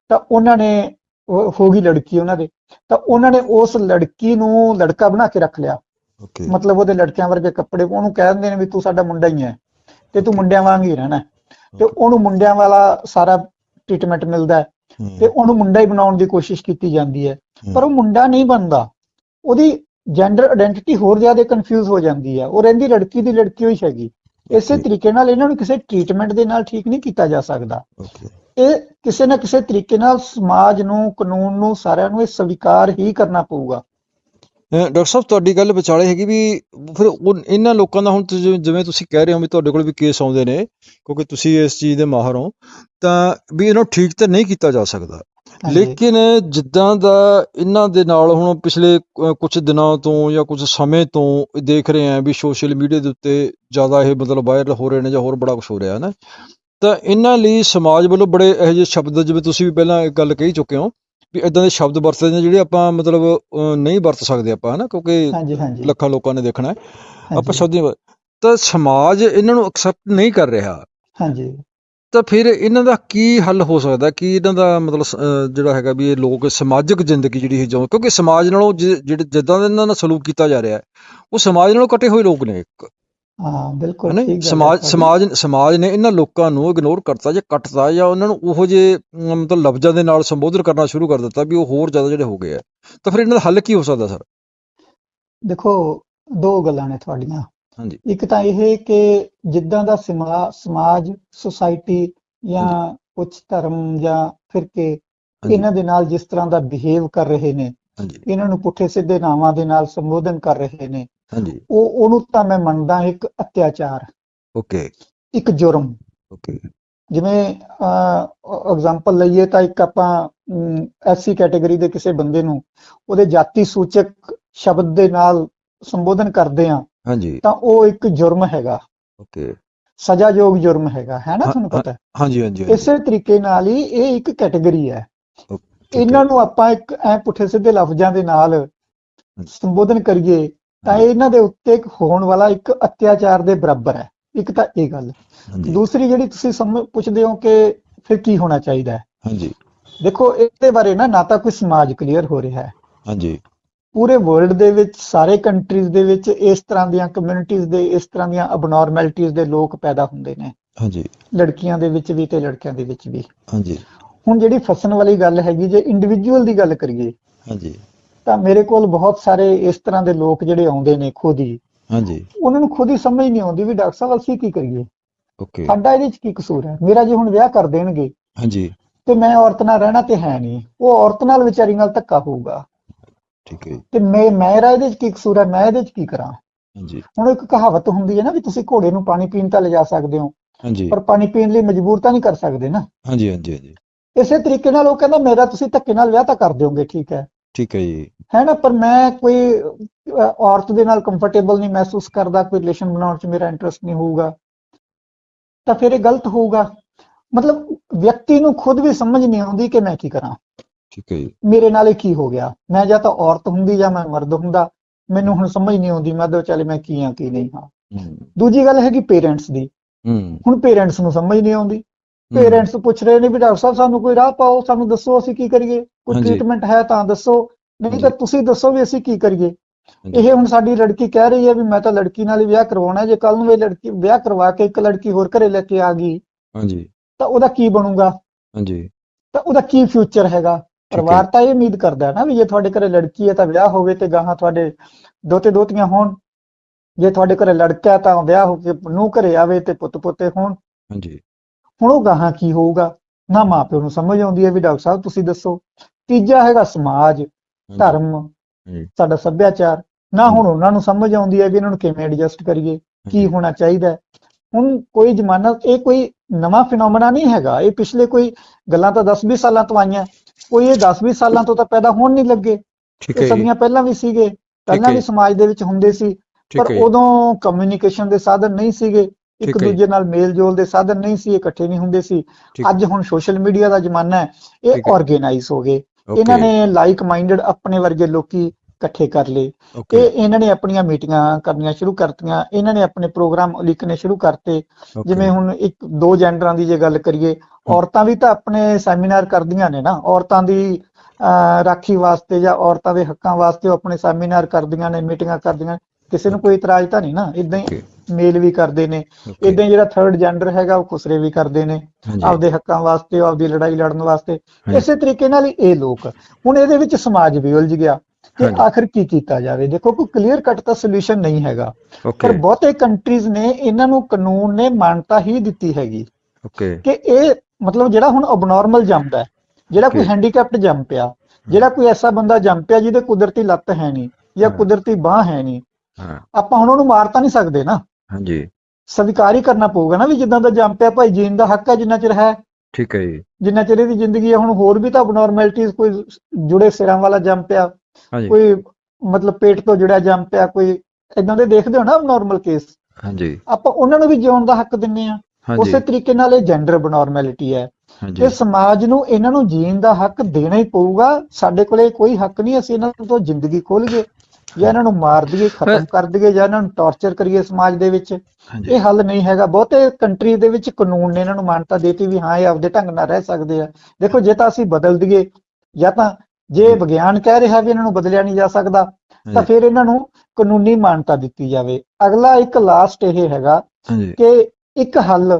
Speaker 2: ਤਾਂ ਉਹਨਾਂ ਨੇ ਹੋ ਗਈ ਲੜਕੀ ਉਹਨਾਂ ਦੇ ਤਾਂ ਉਹਨਾਂ ਨੇ ਉਸ ਲੜਕੀ ਨੂੰ ਲੜਕਾ ਬਣਾ ਕੇ ਰੱਖ ਲਿਆ।
Speaker 1: ਓਕੇ
Speaker 2: ਮਤਲਬ ਉਹਦੇ ਲੜਕਿਆਂ ਵਰਗੇ ਕੱਪੜੇ ਉਹਨੂੰ ਕਹਿ ਦਿੰਦੇ ਨੇ ਵੀ ਤੂੰ ਸਾਡਾ ਮੁੰਡਾ ਹੀ ਹੈ ਤੇ ਤੂੰ. ਮੁੰਡਿਆਂ ਵਾਂਗ ਹੀ ਰਹਿਣਾ। ਤੇ ਉਹਨੂੰ ਮੁੰਡਿਆਂ ਵਾਲਾ ਸਾਰਾ ਟ੍ਰੀਟਮੈਂਟ ਮਿਲਦਾ ਤੇ ਉਹਨੂੰ ਮੁੰਡਾ ਹੀ ਬਣਾਉਣ ਦੀ ਕੋਸ਼ਿਸ਼ ਕੀਤੀ ਜਾਂਦੀ ਹੈ। ਪਰ ਉਹ ਮੁੰਡਾ ਨਹੀਂ ਬਣਦਾ। ਉਹਦੀ ਜੈਂਡਰ ਆਇਡੈਂਟੀਟੀ ਹੋਰ ਜ਼ਿਆਦਾ ਕਨਫਿਊਜ਼ ਹੋ ਜਾਂਦੀ ਹੈ। ਉਹ ਰਹਿੰਦੀ ਲੜਕੀ ਦੀ ਲੜਕੀ ਹੋਈ ਹੈਗੀ। ਇਸੇ. ਤਰੀਕੇ ਨਾਲ ਇਹਨਾਂ ਨੂੰ ਕਿਸੇ ਟ੍ਰੀਟਮੈਂਟ ਦੇ ਨਾਲ ਠੀਕ ਨਹੀਂ ਕੀਤਾ ਜਾ ਸਕਦਾ ਇਹ ਕਿਸੇ ਨਾ ਕਿਸੇ ਤਰੀਕੇ ਨਾਲ ਸਮਾਜ ਨੂੰ ਕਾਨੂੰਨ ਨੂੰ ਸਾਰਿਆਂ ਨੂੰ ਇਹ ਸਵੀਕਾਰ ਹੀ ਕਰਨਾ ਪਊਗਾ
Speaker 1: ਡਾਕਟਰ ਸਾਹਿਬ ਤੁਹਾਡੀ ਗੱਲ ਵਿਚਾਲੇ ਹੈਗੀ ਵੀ ਫਿਰ ਇਹਨਾਂ ਲੋਕਾਂ ਦਾ ਹੁਣ ਜਿਵੇਂ- ਤੁਸੀਂ ਕਹਿ ਰਹੇ ਹੋ ਵੀ ਤੁਹਾਡੇ ਕੋਲ ਵੀ ਕੇਸ ਆਉਂਦੇ ਨੇ ਕਿਉਂਕਿ ਤੁਸੀਂ ਇਸ ਚੀਜ਼ ਦੇ ਮਾਹਰ ਹੋ ਤਾਂ ਵੀ ਇਹਨੂੰ ਠੀਕ ਤਾਂ ਨਹੀਂ ਕੀਤਾ ਜਾ ਸਕਦਾ। ਲੇਕਿਨ ਜਿੱਦਾਂ ਦਾ ਇਹਨਾਂ ਦੇ ਨਾਲ ਹੁਣ ਪਿਛਲੇ ਕੁਝ ਦਿਨਾਂ ਤੋਂ ਜਾਂ ਕੁਝ ਸਮੇਂ ਤੋਂ ਦੇਖ ਰਹੇ ਆ ਵੀ ਸੋਸ਼ਲ ਮੀਡੀਆ ਦੇ ਉੱਤੇ ਜ਼ਿਆਦਾ ਇਹ ਮਤਲਬ ਵਾਇਰਲ ਹੋ ਰਹੇ ਨੇ ਜਾਂ ਹੋਰ ਬੜਾ ਕੁਝ ਹੋ ਰਿਹਾ ਹੈ ਨਾ ਤਾਂ ਇਹਨਾਂ ਲਈ ਸਮਾਜ ਵੱਲੋਂ ਬੜੇ ਇਹੋ ਜਿਹੇ ਸ਼ਬਦ ਜਿਵੇਂ ਤੁਸੀਂ ਵੀ ਪਹਿਲਾਂ ਗੱਲ ਕਹੀ ਚੁੱਕੇ ਹੋ ਵੀ ਇਦਾਂ ਦੇ ਸ਼ਬਦ ਵਰਤਦੇ ਨੇ ਜਿਹੜੇ ਆਪਾਂ ਮਤਲਬ ਨਹੀਂ ਵਰਤ ਸਕਦੇ ਆਪਾਂ ਹਨਾ? ਕਿਉਂਕਿ ਲੱਖਾਂ ਲੋਕਾਂ ਨੇ ਦੇਖਣਾ ਹੈ। ਆਪਾਂ ਸ਼ਬਦ ਤਾਂ ਸਮਾਜ ਇਹਨਾਂ ਨੂੰ ਐਕਸੈਪਟ ਨਹੀਂ ਕਰ ਰਿਹਾ।
Speaker 2: ਹਾਂਜੀ।
Speaker 1: ਤਾਂ ਫਿਰ ਇਹਨਾਂ ਦਾ ਕੀ ਹੱਲ ਹੋ ਸਕਦਾ? ਕੀ ਇਹਨਾਂ ਦਾ ਮਤਲਬ ਜਿਹੜਾ ਹੈਗਾ ਵੀ ਇਹ ਲੋਕ ਸਮਾਜਿਕ ਜ਼ਿੰਦਗੀ ਜਿਹੜੀ ਹੈ ਜਿਉਂ ਕਿਉਂਕਿ ਸਮਾਜ ਨਾਲੋਂ ਜਿਹੜੇ ਜਿੱਦਾਂ ਇਹਨਾਂ ਨਾਲ ਸਲੂਕ ਕੀਤਾ ਜਾ ਰਿਹਾ ਹੈ ਉਹ ਸਮਾਜ ਨਾਲੋਂ ਕੱਟੇ ਹੋਏ ਲੋਕ ਨੇ ਇੱਕ।
Speaker 2: ਹਾਂ ਬਿਲਕੁਲ ਠੀਕ
Speaker 1: ਸਮਾਜ। ਸਮਾਜ ਸਮਾਜ ਨੇ ਇਹਨਾਂ ਲੋਕਾਂ ਨੂੰ ਇਗਨੋਰ ਕਰਤਾ ਜਾਂ ਕੱਟਤਾ ਜਾਂ ਉਹਨਾਂ ਨੂੰ ਉਹੋ ਜੇ ਮਤਲਬ ਲਫ਼ਜ਼ਾਂ ਦੇ ਨਾਲ ਸੰਬੋਧਨ ਕਰਨਾ ਸ਼ੁਰੂ ਕਰ ਦਿੱਤਾ ਵੀ ਉਹ ਹੋਰ ਜ਼ਿਆਦਾ ਜਿਹੜੇ ਹੋ ਗਏ ਆ ਤਾਂ ਫਿਰ ਇਹਨਾਂ ਦਾ ਹੱਲ ਕੀ ਹੋ ਸਕਦਾ ਸਰ?
Speaker 2: ਦੇਖੋ ਦੋ ਗੱਲਾਂ ਨੇ ਤੁਹਾਡੀਆਂ।
Speaker 1: ਹਾਂਜੀ।
Speaker 2: ਇੱਕ ਤਾਂ ਇਹ ਕਿ ਜਿੱਦਾਂ ਦਾ ਸਮਾ- ਸਮਾਜ ਸੁਸਾਇਟੀ ਜਾਂ ਕੁਝ ਧਰਮ ਜਾਂ ਫਿਰਕੇ
Speaker 1: ਹਾਂਜੀ।
Speaker 2: ਇਹਨਾਂ ਦੇ ਨਾਲ ਜਿਸ ਤਰ੍ਹਾਂ ਦਾ ਬਿਹੇਵ ਕਰ ਰਹੇ ਨੇ ਇਹਨਾਂ ਨੂੰ ਪੁੱਠੇ ਸਿੱਧੇ ਨਾਵਾਂ ਦੇ ਨਾਲ ਸੰਬੋਧਨ ਕਰ ਰਹੇ ਨੇ
Speaker 1: ਹਾਂਜੀ।
Speaker 2: ਉਹ ਉਹਨੂੰ ਤਾਂ ਮੈਂ ਮੰਨਦਾ ਇੱਕ ਅਤਿਆਚਾਰ।
Speaker 1: ਓਕੇ।
Speaker 2: ਇੱਕ ਜੁਰਮ।
Speaker 1: ਓਕੇ।
Speaker 2: ਜਿਵੇਂ ਐਗਜ਼ਾਮਪਲ ਲਈਏ ਤਾਂ ਇੱਕ ਆਪਾਂ ਐਸਸੀ ਕੈਟਾਗਰੀ ਦੇ ਕਿਸੇ ਬੰਦੇ ਨੂੰ ਉਹਦੇ ਜਾਤੀ ਸੂਚਕ ਸ਼ਬਦ ਦੇ ਨਾਲ ਸੰਬੋਧਨ ਕਰਦੇ ਆ
Speaker 1: ਹਾਂਜੀ।
Speaker 2: ਤਾਂ ਉਹ ਇੱਕ ਜੁਰਮ ਹੈਗਾ।
Speaker 1: ਓਕੇ।
Speaker 2: ਸਜ਼ਾਯੋਗ ਜੁਰਮ ਹੈਗਾ ਹੈ ਨਾ ਤੁਹਾਨੂੰ ਪਤਾ?
Speaker 1: ਹਾਂਜੀ ਹਾਂਜੀ
Speaker 2: ਇਸੇ ਤਰੀਕੇ ਨਾਲ ਹੀ ਇਹ ਇੱਕ ਕੈਟਾਗਰੀ ਹੈ। ਇਹਨਾਂ ਨੂੰ ਆਪਾਂ ਇੱਕ ਐ ਪੁੱਠੇ ਸਿੱਧੇ ਲਫ਼ਜ਼ਾਂ ਦੇ ਨਾਲ ਸੰਬੋਧਨ ਕਰੀਏ ਤਾਂ ਇਹ ਇਹਨਾਂ ਦੇ ਉੱਤੇ ਇੱਕ ਹੋਣ ਵਾਲਾ ਇੱਕ ਅਤਿਆਚਾਰ ਦੇ ਬਰਾਬਰ ਹੈ। ਇੱਕ ਤਾਂ ਇਹ ਗੱਲ। ਦੂਸਰੀ ਜਿਹੜੀ ਤੁਸੀਂ ਪੁੱਛਦੇ ਹੋ ਕਿ ਫਿਰ ਕੀ ਹੋਣਾ ਚਾਹੀਦਾ ਹੈ?
Speaker 1: ਹਾਂਜੀ।
Speaker 2: ਦੇਖੋ ਇਹਦੇ ਬਾਰੇ ਨਾ ਨਾ ਤਾਂ ਕੋਈ ਸਮਾਜ ਕਲੀਅਰ ਹੋ ਰਿਹਾ ਹੈ।
Speaker 1: ਹਾਂਜੀ।
Speaker 2: ਪੂਰੇ ਵਰਲਡ ਦੇ ਵਿੱਚ ਸਾਰੇ ਕੰਟਰੀਜ਼ ਦੇ ਵਿੱਚ ਇਸ ਤਰ੍ਹਾਂ ਦੀਆਂ ਕਮਿਊਨਿਟੀਜ਼ ਦੇ ਇਸ ਤਰ੍ਹਾਂ ਦੀਆਂ ਅਬਨੋਰਮੈਲਿਟੀਜ਼ ਦੇ ਲੋਕ ਪੈਦਾ ਹੁੰਦੇ ਨੇ।
Speaker 1: ਹਾਂਜੀ।
Speaker 2: ਲੜਕੀਆਂ ਦੇ ਵਿੱਚ ਵੀ ਤੇ ਲੜਕਿਆਂ ਦੇ ਵਿੱਚ ਵੀ।
Speaker 1: ਹਾਂਜੀ।
Speaker 2: ਹੁਣ ਜਿਹੜੀ ਫਸਣ ਵਾਲੀ ਗੱਲ ਹੈਗੀ ਜੇ ਇੰਡੀਵਿਜੂਅਲ ਦੀ ਗੱਲ ਕਰੀਏ
Speaker 1: ਹਾਂਜੀ।
Speaker 2: ਤਾਂ ਮੇਰੇ ਕੋਲ ਬਹੁਤ ਸਾਰੇ ਇਸ ਤਰ੍ਹਾਂ ਦੇ ਲੋਕ ਜਿਹੜੇ ਆਉਂਦੇ ਨੇ ਖੁਦ ਹੀ।
Speaker 1: ਹਾਂਜੀ।
Speaker 2: ਉਹਨਾਂ ਨੂੰ ਖੁਦ ਹੀ ਸਮਝ ਨਹੀਂ ਆਉਂਦੀ ਵੀ ਡਾਕਟਰ ਸਾਹਿਬ ਅਸੀਂ ਕੀ ਕਰੀਏ?
Speaker 1: ਓਕੇ।
Speaker 2: ਸਾਡਾ ਇਹਦੇ ਵਿੱਚ ਕੀ ਕਸੂਰ ਹੈ? ਮੇਰਾ ਜੇ ਹੁਣ ਵਿਆਹ ਕਰ ਦੇਣਗੇ
Speaker 1: ਹਾਂਜੀ।
Speaker 2: ਤੇ ਮੈਂ ਔਰਤ ਨਾਲ ਰਹਿਣਾ ਤੇ ਹੈ ਨਹੀਂ। ਉਹ ਔਰਤ ਨਾਲ ਵਿਚਾਰੀ ਨਾਲ ਧੱਕਾ ਹੋਊਗਾ।
Speaker 1: ਠੀਕ ਹੈ
Speaker 2: ਤੇ ਮੈਂ ਮੇਰਾ ਇਹਦੇ ਵਿੱਚ ਕੀ ਕਸੂਰ ਹੈ? ਮੈਂ ਇਹਦੇ ਵਿੱਚ ਕੀ ਕਰਾਂ?
Speaker 1: ਹਾਂਜੀ।
Speaker 2: ਹੁਣ ਇੱਕ ਕਹਾਵਤ ਹੁੰਦੀ ਹੈ ਨਾ ਵੀ ਤੁਸੀਂ ਘੋੜੇ ਨੂੰ ਪਾਣੀ ਪੀਣ ਤਾਂ ਲਿਜਾ ਸਕਦੇ ਹੋ
Speaker 1: ਹਾਂਜੀ।
Speaker 2: ਪਰ ਪਾਣੀ ਪੀਣ ਲਈ ਮਜਬੂਰ ਤਾਂ ਨਹੀਂ ਕਰ ਸਕਦੇ ਨਾ।
Speaker 1: ਹਾਂਜੀ ਹਾਂਜੀ ਹਾਂਜੀ।
Speaker 2: ਇਸੇ ਤਰੀਕੇ ਨਾਲ ਉਹ ਕਹਿੰਦਾ ਮੇਰਾ ਤੁਸੀਂ ਧੱਕੇ ਨਾਲ ਵਿਆਹ ਤਾਂ ਕਰ ਦਿਓਗੇ ਠੀਕ ਹੈ?
Speaker 1: ਠੀਕ ਹੈ ਜੀ।
Speaker 2: ਹੈ ਨਾ ਪਰ ਮੈਂ ਕੋਈ ਔਰਤ ਦੇ ਨਾਲ ਕੰਫਰਟੇਬਲ ਨਹੀਂ ਮਹਿਸੂਸ ਕਰਦਾ ਕੋਈ ਰਿਲੇਸ਼ਨ ਬਣਾਉਣ 'ਚ ਮੇਰਾ ਇੰਟਰਸਟ ਨਹੀਂ ਹੋਊਗਾ। ਤਾਂ ਫਿਰ ਇਹ ਗਲਤ ਹੋਊਗਾ। ਮਤਲਬ ਵਿਅਕਤੀ ਨੂੰ ਖੁਦ ਵੀ ਸਮਝ ਨਹੀਂ ਆਉਂਦੀ ਕਿ ਮੈਂ ਕੀ ਕਰਾਂ।
Speaker 1: ਠੀਕ ਹੈ ਜੀ।
Speaker 2: ਮੇਰੇ ਨਾਲ ਇਹ ਕੀ ਹੋ ਗਿਆ? ਮੈਂ ਜਾਂ ਤਾਂ ਔਰਤ ਹੁੰਦੀ ਜਾਂ ਮੈਂ ਮਰਦ ਹੁੰਦਾ ਮੈਨੂੰ ਹੁਣ ਸਮਝ ਨਹੀਂ ਆਉਂਦੀ ਮੈਂ ਤਾਂ ਚੱਲ ਮੈਂ ਕੀ ਹਾਂ ਕੀ ਨਹੀਂ ਹਾਂ। ਦੂਜੀ ਗੱਲ ਹੈਗੀ ਪੇਰੈਂਟਸ ਦੀ। ਹੁਣ ਪੇਰੈਂਟਸ ਨੂੰ ਸਮਝ ਨਹੀਂ ਆਉਂਦੀ। ਪੇਰੈਂਟਸ ਪੁੱਛ ਰਹੇ ਨੇ ਵੀ ਡਾਕਟਰ ਸਾਹਿਬ ਸਾਨੂੰ ਕੋਈ ਰਾਹ ਪਾਓ ਸਾਨੂੰ ਦੱਸੋ ਅਸੀਂ ਕੀ ਕਰੀਏ? ਕੋਈ। ਟ੍ਰੀਟਮੈਂਟ ਹੈ ਤਾਂ ਦੱਸੋ ਨਹੀਂ ਤਾਂ ਤੁਸੀਂ ਦੱਸੋ ਵੀ ਅਸੀਂ ਕੀ ਕਰੀਏ? ਇਹ ਹੁਣ ਸਾਡੀ ਲੜਕੀ ਕਹਿ ਰਹੀ ਹੈ ਵੀ ਮੈਂ ਤਾਂ ਲੜਕੀ ਨਾਲ ਹੀ ਵਿਆਹ ਕਰਵਾਉਣਾ ਜੇ ਕੱਲ ਨੂੰ ਇਹ ਲੜਕੀ ਵਿਆਹ ਕਰਵਾ ਕੇ ਇੱਕ ਲੜਕੀ ਹੋਰ ਘਰੇ ਲੈ ਕੇ ਆ ਗਈ
Speaker 1: ਹਾਂਜੀ।
Speaker 2: ਤਾਂ ਉਹਦਾ ਕੀ ਬਣੂਗਾ?
Speaker 1: ਹਾਂਜੀ।
Speaker 2: ਤਾਂ ਉਹਦਾ ਕੀ ਫਿਊਚਰ ਹੈਗਾ। ਪਰਿਵਾਰ ਤਾਂ ਇਹ ਉਮੀਦ ਕਰਦਾ ਨਾ ਵੀ ਜੇ ਤੁਹਾਡੇ ਘਰੇ ਲੜਕੀ ਹੈ ਤਾਂ ਵਿਆਹ ਹੋਵੇ ਤੇ ਗਾਹਾਂ ਤੁਹਾਡੇ ਦੋਤੇ ਦੋਤੀਆਂ ਹੋਣ। ਜੇ ਤੁਹਾਡੇ ਘਰੇ ਲੜਕਾ ਹੈ ਤਾਂ ਵਿਆਹ ਹੋ ਕੇ ਨੂੰ ਘਰੇ ਆਵੇ ਤੇ ਪੁੱਤ ਪੋਤੇ ਹੋਣ।
Speaker 1: ਹਾਂਜੀ।
Speaker 2: ਹੁਣ ਉਹ ਗਾਹਾਂ ਕੀ ਹੋਊਗਾ? ਨਾ ਮਾਪਿਓ ਨੂੰ ਸਮਝ ਆਉਂਦੀ ਹੈ ਵੀ ਡਾਕਟਰ ਸਾਹਿਬ ਤੁਸੀਂ ਦੱਸੋ। ਤੀਜਾ ਹੈਗਾ ਸਮਾਜ ਧਰਮ ਸਾਡਾ ਸੱਭਿਆਚਾਰ। ਨਾ ਹੁਣ ਉਹਨਾਂ ਨੂੰ ਸਮਝ ਆਉਂਦੀ ਹੈ ਵੀ ਇਹਨਾਂ ਨੂੰ ਕਿਵੇਂ ਐਡਜਸਟ ਕਰੀਏ ਕੀ ਹੋਣਾ ਚਾਹੀਦਾ। ਹੁਣ ਕੋਈ ਜ਼ਮਾਨਾ ਇਹ ਕੋਈ ਨਵਾਂ ਫਿਨੋਮੇਨਾ ਨਹੀਂ ਹੈਗਾ। ਇਹ ਪਿਛਲੇ ਕੋਈ ਗੱਲਾਂ ਤਾਂ 10-20 ਸਾਲਾਂ ਤੋਂ ਆਈਆਂ। ਕੋਈ ਇਹ 10-20 ਸਾਲਾਂ ਤੋਂ ਤਾਂ ਪੈਦਾ ਹੋਣ ਨਹੀਂ ਲੱਗੇ।
Speaker 1: ਠੀਕ ਹੈ
Speaker 2: ਸਦੀਆਂ ਪਹਿਲਾਂ ਵੀ ਸੀਗੇ। ਪਹਿਲਾਂ ਵੀ। ਸਮਾਜ ਦੇ ਵਿੱਚ ਹੁੰਦੇ ਸੀ। ਪਰ ਉਦੋਂ ਕਮਿਊਨੀਕੇਸ਼ਨ ਦੇ ਸਾਧਨ ਨਹੀਂ ਸੀਗੇ। ਇੱਕ। ਦੂਜੇ ਨਾਲ ਮੇਲ ਜੋਲ ਦੇ ਸਾਧਨ ਨਹੀਂ ਸੀ ਇਕੱਠੇ ਨਹੀਂ ਹੁੰਦੇ ਸੀ। ਅੱਜ ਹੁਣ ਸੋਸ਼ਲ ਮੀਡੀਆ ਦਾ ਜ਼ਮਾਨਾ ਹੈ ਇਹ। ਆਰਗੇਨਾਈਜ਼ ਹੋ। ਗਏ। ਇਹਨਾਂ ਨੇ ਲਾਈਕ ਮਾਈਂਡਡ ਆਪਣੇ ਵਰਗੇ ਲੋਕੀ ਇਕੱਠੇ ਕਰ ਲਏ। ਇਹ ਇਹਨਾਂ ਨੇ ਆਪਣੀਆਂ ਮੀਟਿੰਗਾਂ ਕਰਨੀਆਂ ਸ਼ੁਰੂ ਕਰਤੀਆਂ। ਇਹਨਾਂ ਨੇ ਆਪਣੇ ਪ੍ਰੋਗਰਾਮ ਲਿਖਣੇ ਸ਼ੁਰੂ ਕਰਤੇ। ਜਿਵੇਂ ਹੁਣ ਇੱਕ ਦੋ ਜੈਂਡਰਾਂ ਦੀ ਜੇ ਗੱਲ ਕਰੀਏ ਔਰਤਾਂ ਵੀ ਤਾਂ ਆਪਣੇ ਸੈਮੀਨਾਰ ਕਰਦੀਆਂ ਨੇ ਨਾ ਔਰਤਾਂ ਦੀ ਰਾਖੀ ਵਾਸਤੇ ਜਾਂ ਔਰਤਾਂ ਦੇ ਹੱਕਾਂ ਵਾਸਤੇ ਆਪਣੇ ਸੈਮੀਨਾਰ ਕਰਦੀਆਂ ਨੇ ਮੀਟਿੰਗਾਂ ਕਰਦੀਆਂ। ਕਿਸੇ ਨੂੰ ਕੋਈ ਇਤਰਾਜ਼ ਤਾਂ ਨਹੀਂ ਨਾ ਇਦਾਂ ਹੀ ਮੇਲ ਵੀ ਕਰਦੇ ਨੇ। ਇਦਾਂ ਜਿਹੜਾ ਥਰਡ ਜੈਂਡਰ ਹੈਗਾ ਉਹ ਖੁਸਰੇ ਵੀ ਕਰਦੇ ਨੇ। ਆਪਦੇ ਹੱਕਾਂ ਵਾਸਤੇ ਆਪਦੀ ਲੜਾਈ ਲੜਨ ਵਾਸਤੇ। ਇਸੇ ਤਰੀਕੇ ਨਾਲ ਹੀ ਇਹ ਲੋਕ ਹੁਣ ਇਹਦੇ ਵਿੱਚ ਸਮਾਜ ਵੀ ਉਲਝ ਗਿਆ ਕਿ। ਆਖਰ ਕੀ ਕੀਤਾ ਜਾਵੇ? ਦੇਖੋ ਕੋਈ ਕਲੀਅਰ ਕੱਟ ਤਾਂ ਸੋਲੂਸ਼ਨ ਨਹੀਂ ਹੈਗਾ। ਪਰ ਬਹੁਤੇ ਕੰਟਰੀਜ਼ ਨੇ ਇਹਨਾਂ ਨੂੰ ਕਾਨੂੰਨ ਨੇ ਮਾਨਤਾ ਹੀ ਦਿੱਤੀ ਹੈਗੀ
Speaker 1: ਓਕੇ,
Speaker 2: ਕਿ ਇਹ ਮਤਲਬ ਜਿਹੜਾ ਹੁਣ ਅਬਨੋਰਮਲ ਜੰਮਦਾ ਹੈ ਜਿਹੜਾ ਕੋਈ. ਹੈਂਡੀਕੈਪਟ ਜੰਮ ਪਿਆ ਜਿਹੜਾ ਕੋਈ ਐਸਾ ਬੰਦਾ ਜੰਮ ਪਿਆ ਜਿਹਦੇ ਕੁਦਰਤੀ ਲੱਤ ਹੈ ਨਹੀਂ ਜਾਂ। ਕੁਦਰਤੀ ਬਾਹ ਹੈ ਨਹੀਂ ਆਪਾਂ ਹੁਣ ਉਹਨੂੰ ਮਾਰ ਤਾਂ ਨਹੀਂ ਸਕਦੇ ਨਾ।
Speaker 1: ਹਾਂਜੀ,
Speaker 2: ਸਵੀਕਾਰ ਹੀ ਕਰਨਾ ਪਊਗਾ ਨਾ ਵੀ ਜਿੱਦਾਂ ਦਾ ਜੰਮ ਪਿਆ ਭਾਈ ਜੀਣ ਦਾ ਹੱਕ ਹੈ ਜਿੰਨਾ ਚਿਰ ਹੈ।
Speaker 1: ਠੀਕ ਹੈ ਜੀ,
Speaker 2: ਜਿੰਨਾ ਚਿਰ ਇਹਦੀ ਜ਼ਿੰਦਗੀ ਹੈ ਹੁਣ ਹੋਰ ਵੀ ਤਾਂ ਅਬਨੋਰਮੈਲਿਟੀਜ਼ ਕੋਈ ਜੁੜੇ ਸਿਰਾਂ ਵਾਲਾ ਜੰਮ ਪਿਆ
Speaker 1: ਹਾਂਜੀ,
Speaker 2: ਕੋਈ ਮਤਲਬ ਪੇਟ ਤੋਂ ਜੁੜਿਆ ਜੰਮ ਪਿਆ ਕੋਈ ਇਦਾਂ ਦੇ ਦੇਖਦੇ ਹੋ ਨਾ ਅਬਨੋਰਮਲ ਕੇਸ
Speaker 1: ਹਾਂਜੀ,
Speaker 2: ਆਪਾਂ ਉਹਨਾਂ ਨੂੰ ਵੀ ਜਿਉਣ ਦਾ ਹੱਕ ਦਿੰਨੇ ਆ ਉਸੇ ਤਰੀਕੇ ਨਾਲ ਇਹ ਜੈਂਡਰ ਅਬਨੋਰਮੈਲਿਟੀ ਹੈ। ਇਹ ਸਮਾਜ ਨੂੰ ਇਹਨਾਂ ਨੂੰ ਜੀਣ ਦਾ ਹੱਕ ਦੇਣਾ ਹੀ ਪਊਗਾ। ਸਾਡੇ ਕੋਲੇ ਕੋਈ ਹੱਕ ਨਹੀਂ ਅਸੀਂ ਇਹਨਾਂ ਤੋਂ ਜ਼ਿੰਦਗੀ ਖੋਲ ਗਏ। ਜਾਂ ਇਹਨਾਂ ਨੂੰ ਮਾਰ ਦਈਏ ਖਤਮ ਕਰ ਦਈਏ ਜਾਂ ਇਹਨਾਂ ਨੂੰ ਟੌਰਚਰ ਕਰੀਏ ਸਮਾਜ ਦੇ ਵਿੱਚ। ਇਹ ਹੱਲ ਨਹੀਂ ਹੈਗਾ। ਬਹੁਤੇ ਕੰਟਰੀ ਦੇ ਵਿੱਚ ਕਾਨੂੰਨ ਨੇ ਇਹਨਾਂ ਨੂੰ ਮਾਨਤਾ ਦਿੱਤੀ ਵੀ ਹਾਂ ਇਹ ਆਪਦੇ ਢੰਗ ਨਾਲ ਰਹਿ ਸਕਦੇ ਆ। ਦੇਖੋ ਜੇ ਤਾਂ ਅਸੀਂ ਬਦਲ ਦਈਏ ਜਾਂ ਤਾਂ ਜੇ ਵਿਗਿਆਨ ਕਹਿ ਰਿਹਾ ਵੀ ਇਹਨਾਂ ਨੂੰ ਬਦਲਿਆ ਨਹੀਂ ਜਾ ਸਕਦਾ ਤਾਂ ਫਿਰ ਇਹਨਾਂ ਨੂੰ ਕਾਨੂੰਨੀ ਮਾਨਤਾ ਦਿੱਤੀ ਜਾਵੇ। ਅਗਲਾ ਇੱਕ ਲਾਸਟ ਇਹ ਹੈਗਾ ਕਿ ਇੱਕ ਹੱਲ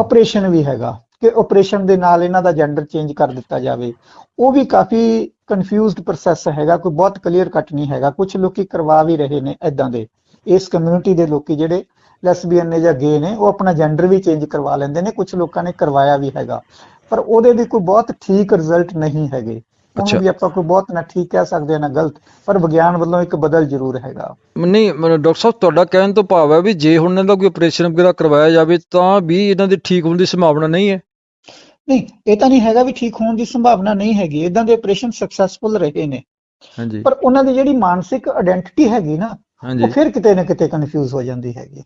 Speaker 2: ਆਪਰੇਸ਼ਨ ਵੀ ਹੈਗਾ ਕਿ ਆਪਰੇਸ਼ਨ ਦੇ ਨਾਲ ਇਹਨਾਂ ਦਾ ਜੈਂਡਰ ਚੇਂਜ ਕਰ ਦਿੱਤਾ ਜਾਵੇ। ਉਹ ਵੀ ਕਾਫੀ ਕਨਫਿਊਜ਼ਡ ਪ੍ਰੋਸੈਸ ਹੈਗਾ ਕੋਈ ਬਹੁਤ ਕਲੀਅਰ ਕੱਟ ਨਹੀਂ ਹੈਗਾ। ਕੁਝ ਲੋਕੀ ਕਰਵਾ ਵੀ ਰਹੇ ਨੇ ਐਦਾਂ ਦੇ। ਇਸ ਕਮਿਊਨਿਟੀ ਦੇ ਲੋਕੀ ਜਿਹੜੇ ਲੈਸਬੀਅਨ ਨੇ ਜਾਂ ਗੇ ਨੇ ਉਹ ਆਪਣਾ ਜੈਂਡਰ ਵੀ ਚੇਂਜ ਕਰਵਾ ਲੈਂਦੇ ਨੇ। ਕੁਝ ਲੋਕਾਂ ਨੇ ਕਰਵਾਇਆ ਵੀ ਹੈਗਾ। ਪਰ ਉਹਦੇ ਵੀ ਕੋਈ ਬਹੁਤ ਠੀਕ ਰਿਜ਼ਲਟ ਨਹੀਂ ਹੈਗੇ। ਉਹਨੂੰ ਵੀ ਆਪਾਂ ਕੋਈ ਬਹੁਤ ਨਾ ਠੀਕ ਕਹਿ ਸਕਦੇ ਨਾ ਗਲਤ ਪਰ ਵਿਗਿਆਨ ਵੱਲੋਂ ਇੱਕ ਬਦਲ ਜ਼ਰੂਰ ਹੈਗਾ।
Speaker 1: ਨਹੀਂ ਡਾਕਟਰ ਸਾਹਿਬ ਤੁਹਾਡਾ ਕਹਿਣ ਤੋਂ ਭਾਵ ਹੈ ਵੀ ਜੇ ਹੁਣ ਇਹਨਾਂ ਦਾ ਕੋਈ ਆਪਰੇਸ਼ਨ ਵਗੈਰਾ ਕਰਵਾਇਆ ਜਾਵੇ ਤਾਂ ਵੀ ਇਹਨਾਂ ਦੇ ਠੀਕ ਹੋਣ ਦੀ ਸੰਭਾਵਨਾ ਨਹੀਂ ਹੈ।
Speaker 2: ਨਹੀਂ ਇਹ ਤਾਂ ਨਹੀਂ ਹੈਗਾ ਵੀ ਠੀਕ ਹੋਣ ਦੀ ਸੰਭਾਵਨਾ ਨਹੀਂ ਹੈਗੀ। ਇਦਾਂ ਦੇ ਆਪਰੇਸ਼ਨ ਸਕਸੈਸਫੁਲ ਰਹੇ ਨੇ।
Speaker 1: ਹਾਂਜੀ।
Speaker 2: ਪਰ ਉਹਨਾਂ ਦੀ ਜਿਹੜੀ ਮਾਨਸਿਕ ਆਇਡੈਂਟੀਟੀ ਹੈਗੀ ਨਾ ਉਹ ਫਿਰ ਕਿਤੇ ਨਾ ਕਿਤੇ ਕਨਫਿਊਜ਼ ਹੋ ਜਾਂਦੀ ਹੈਗੀ।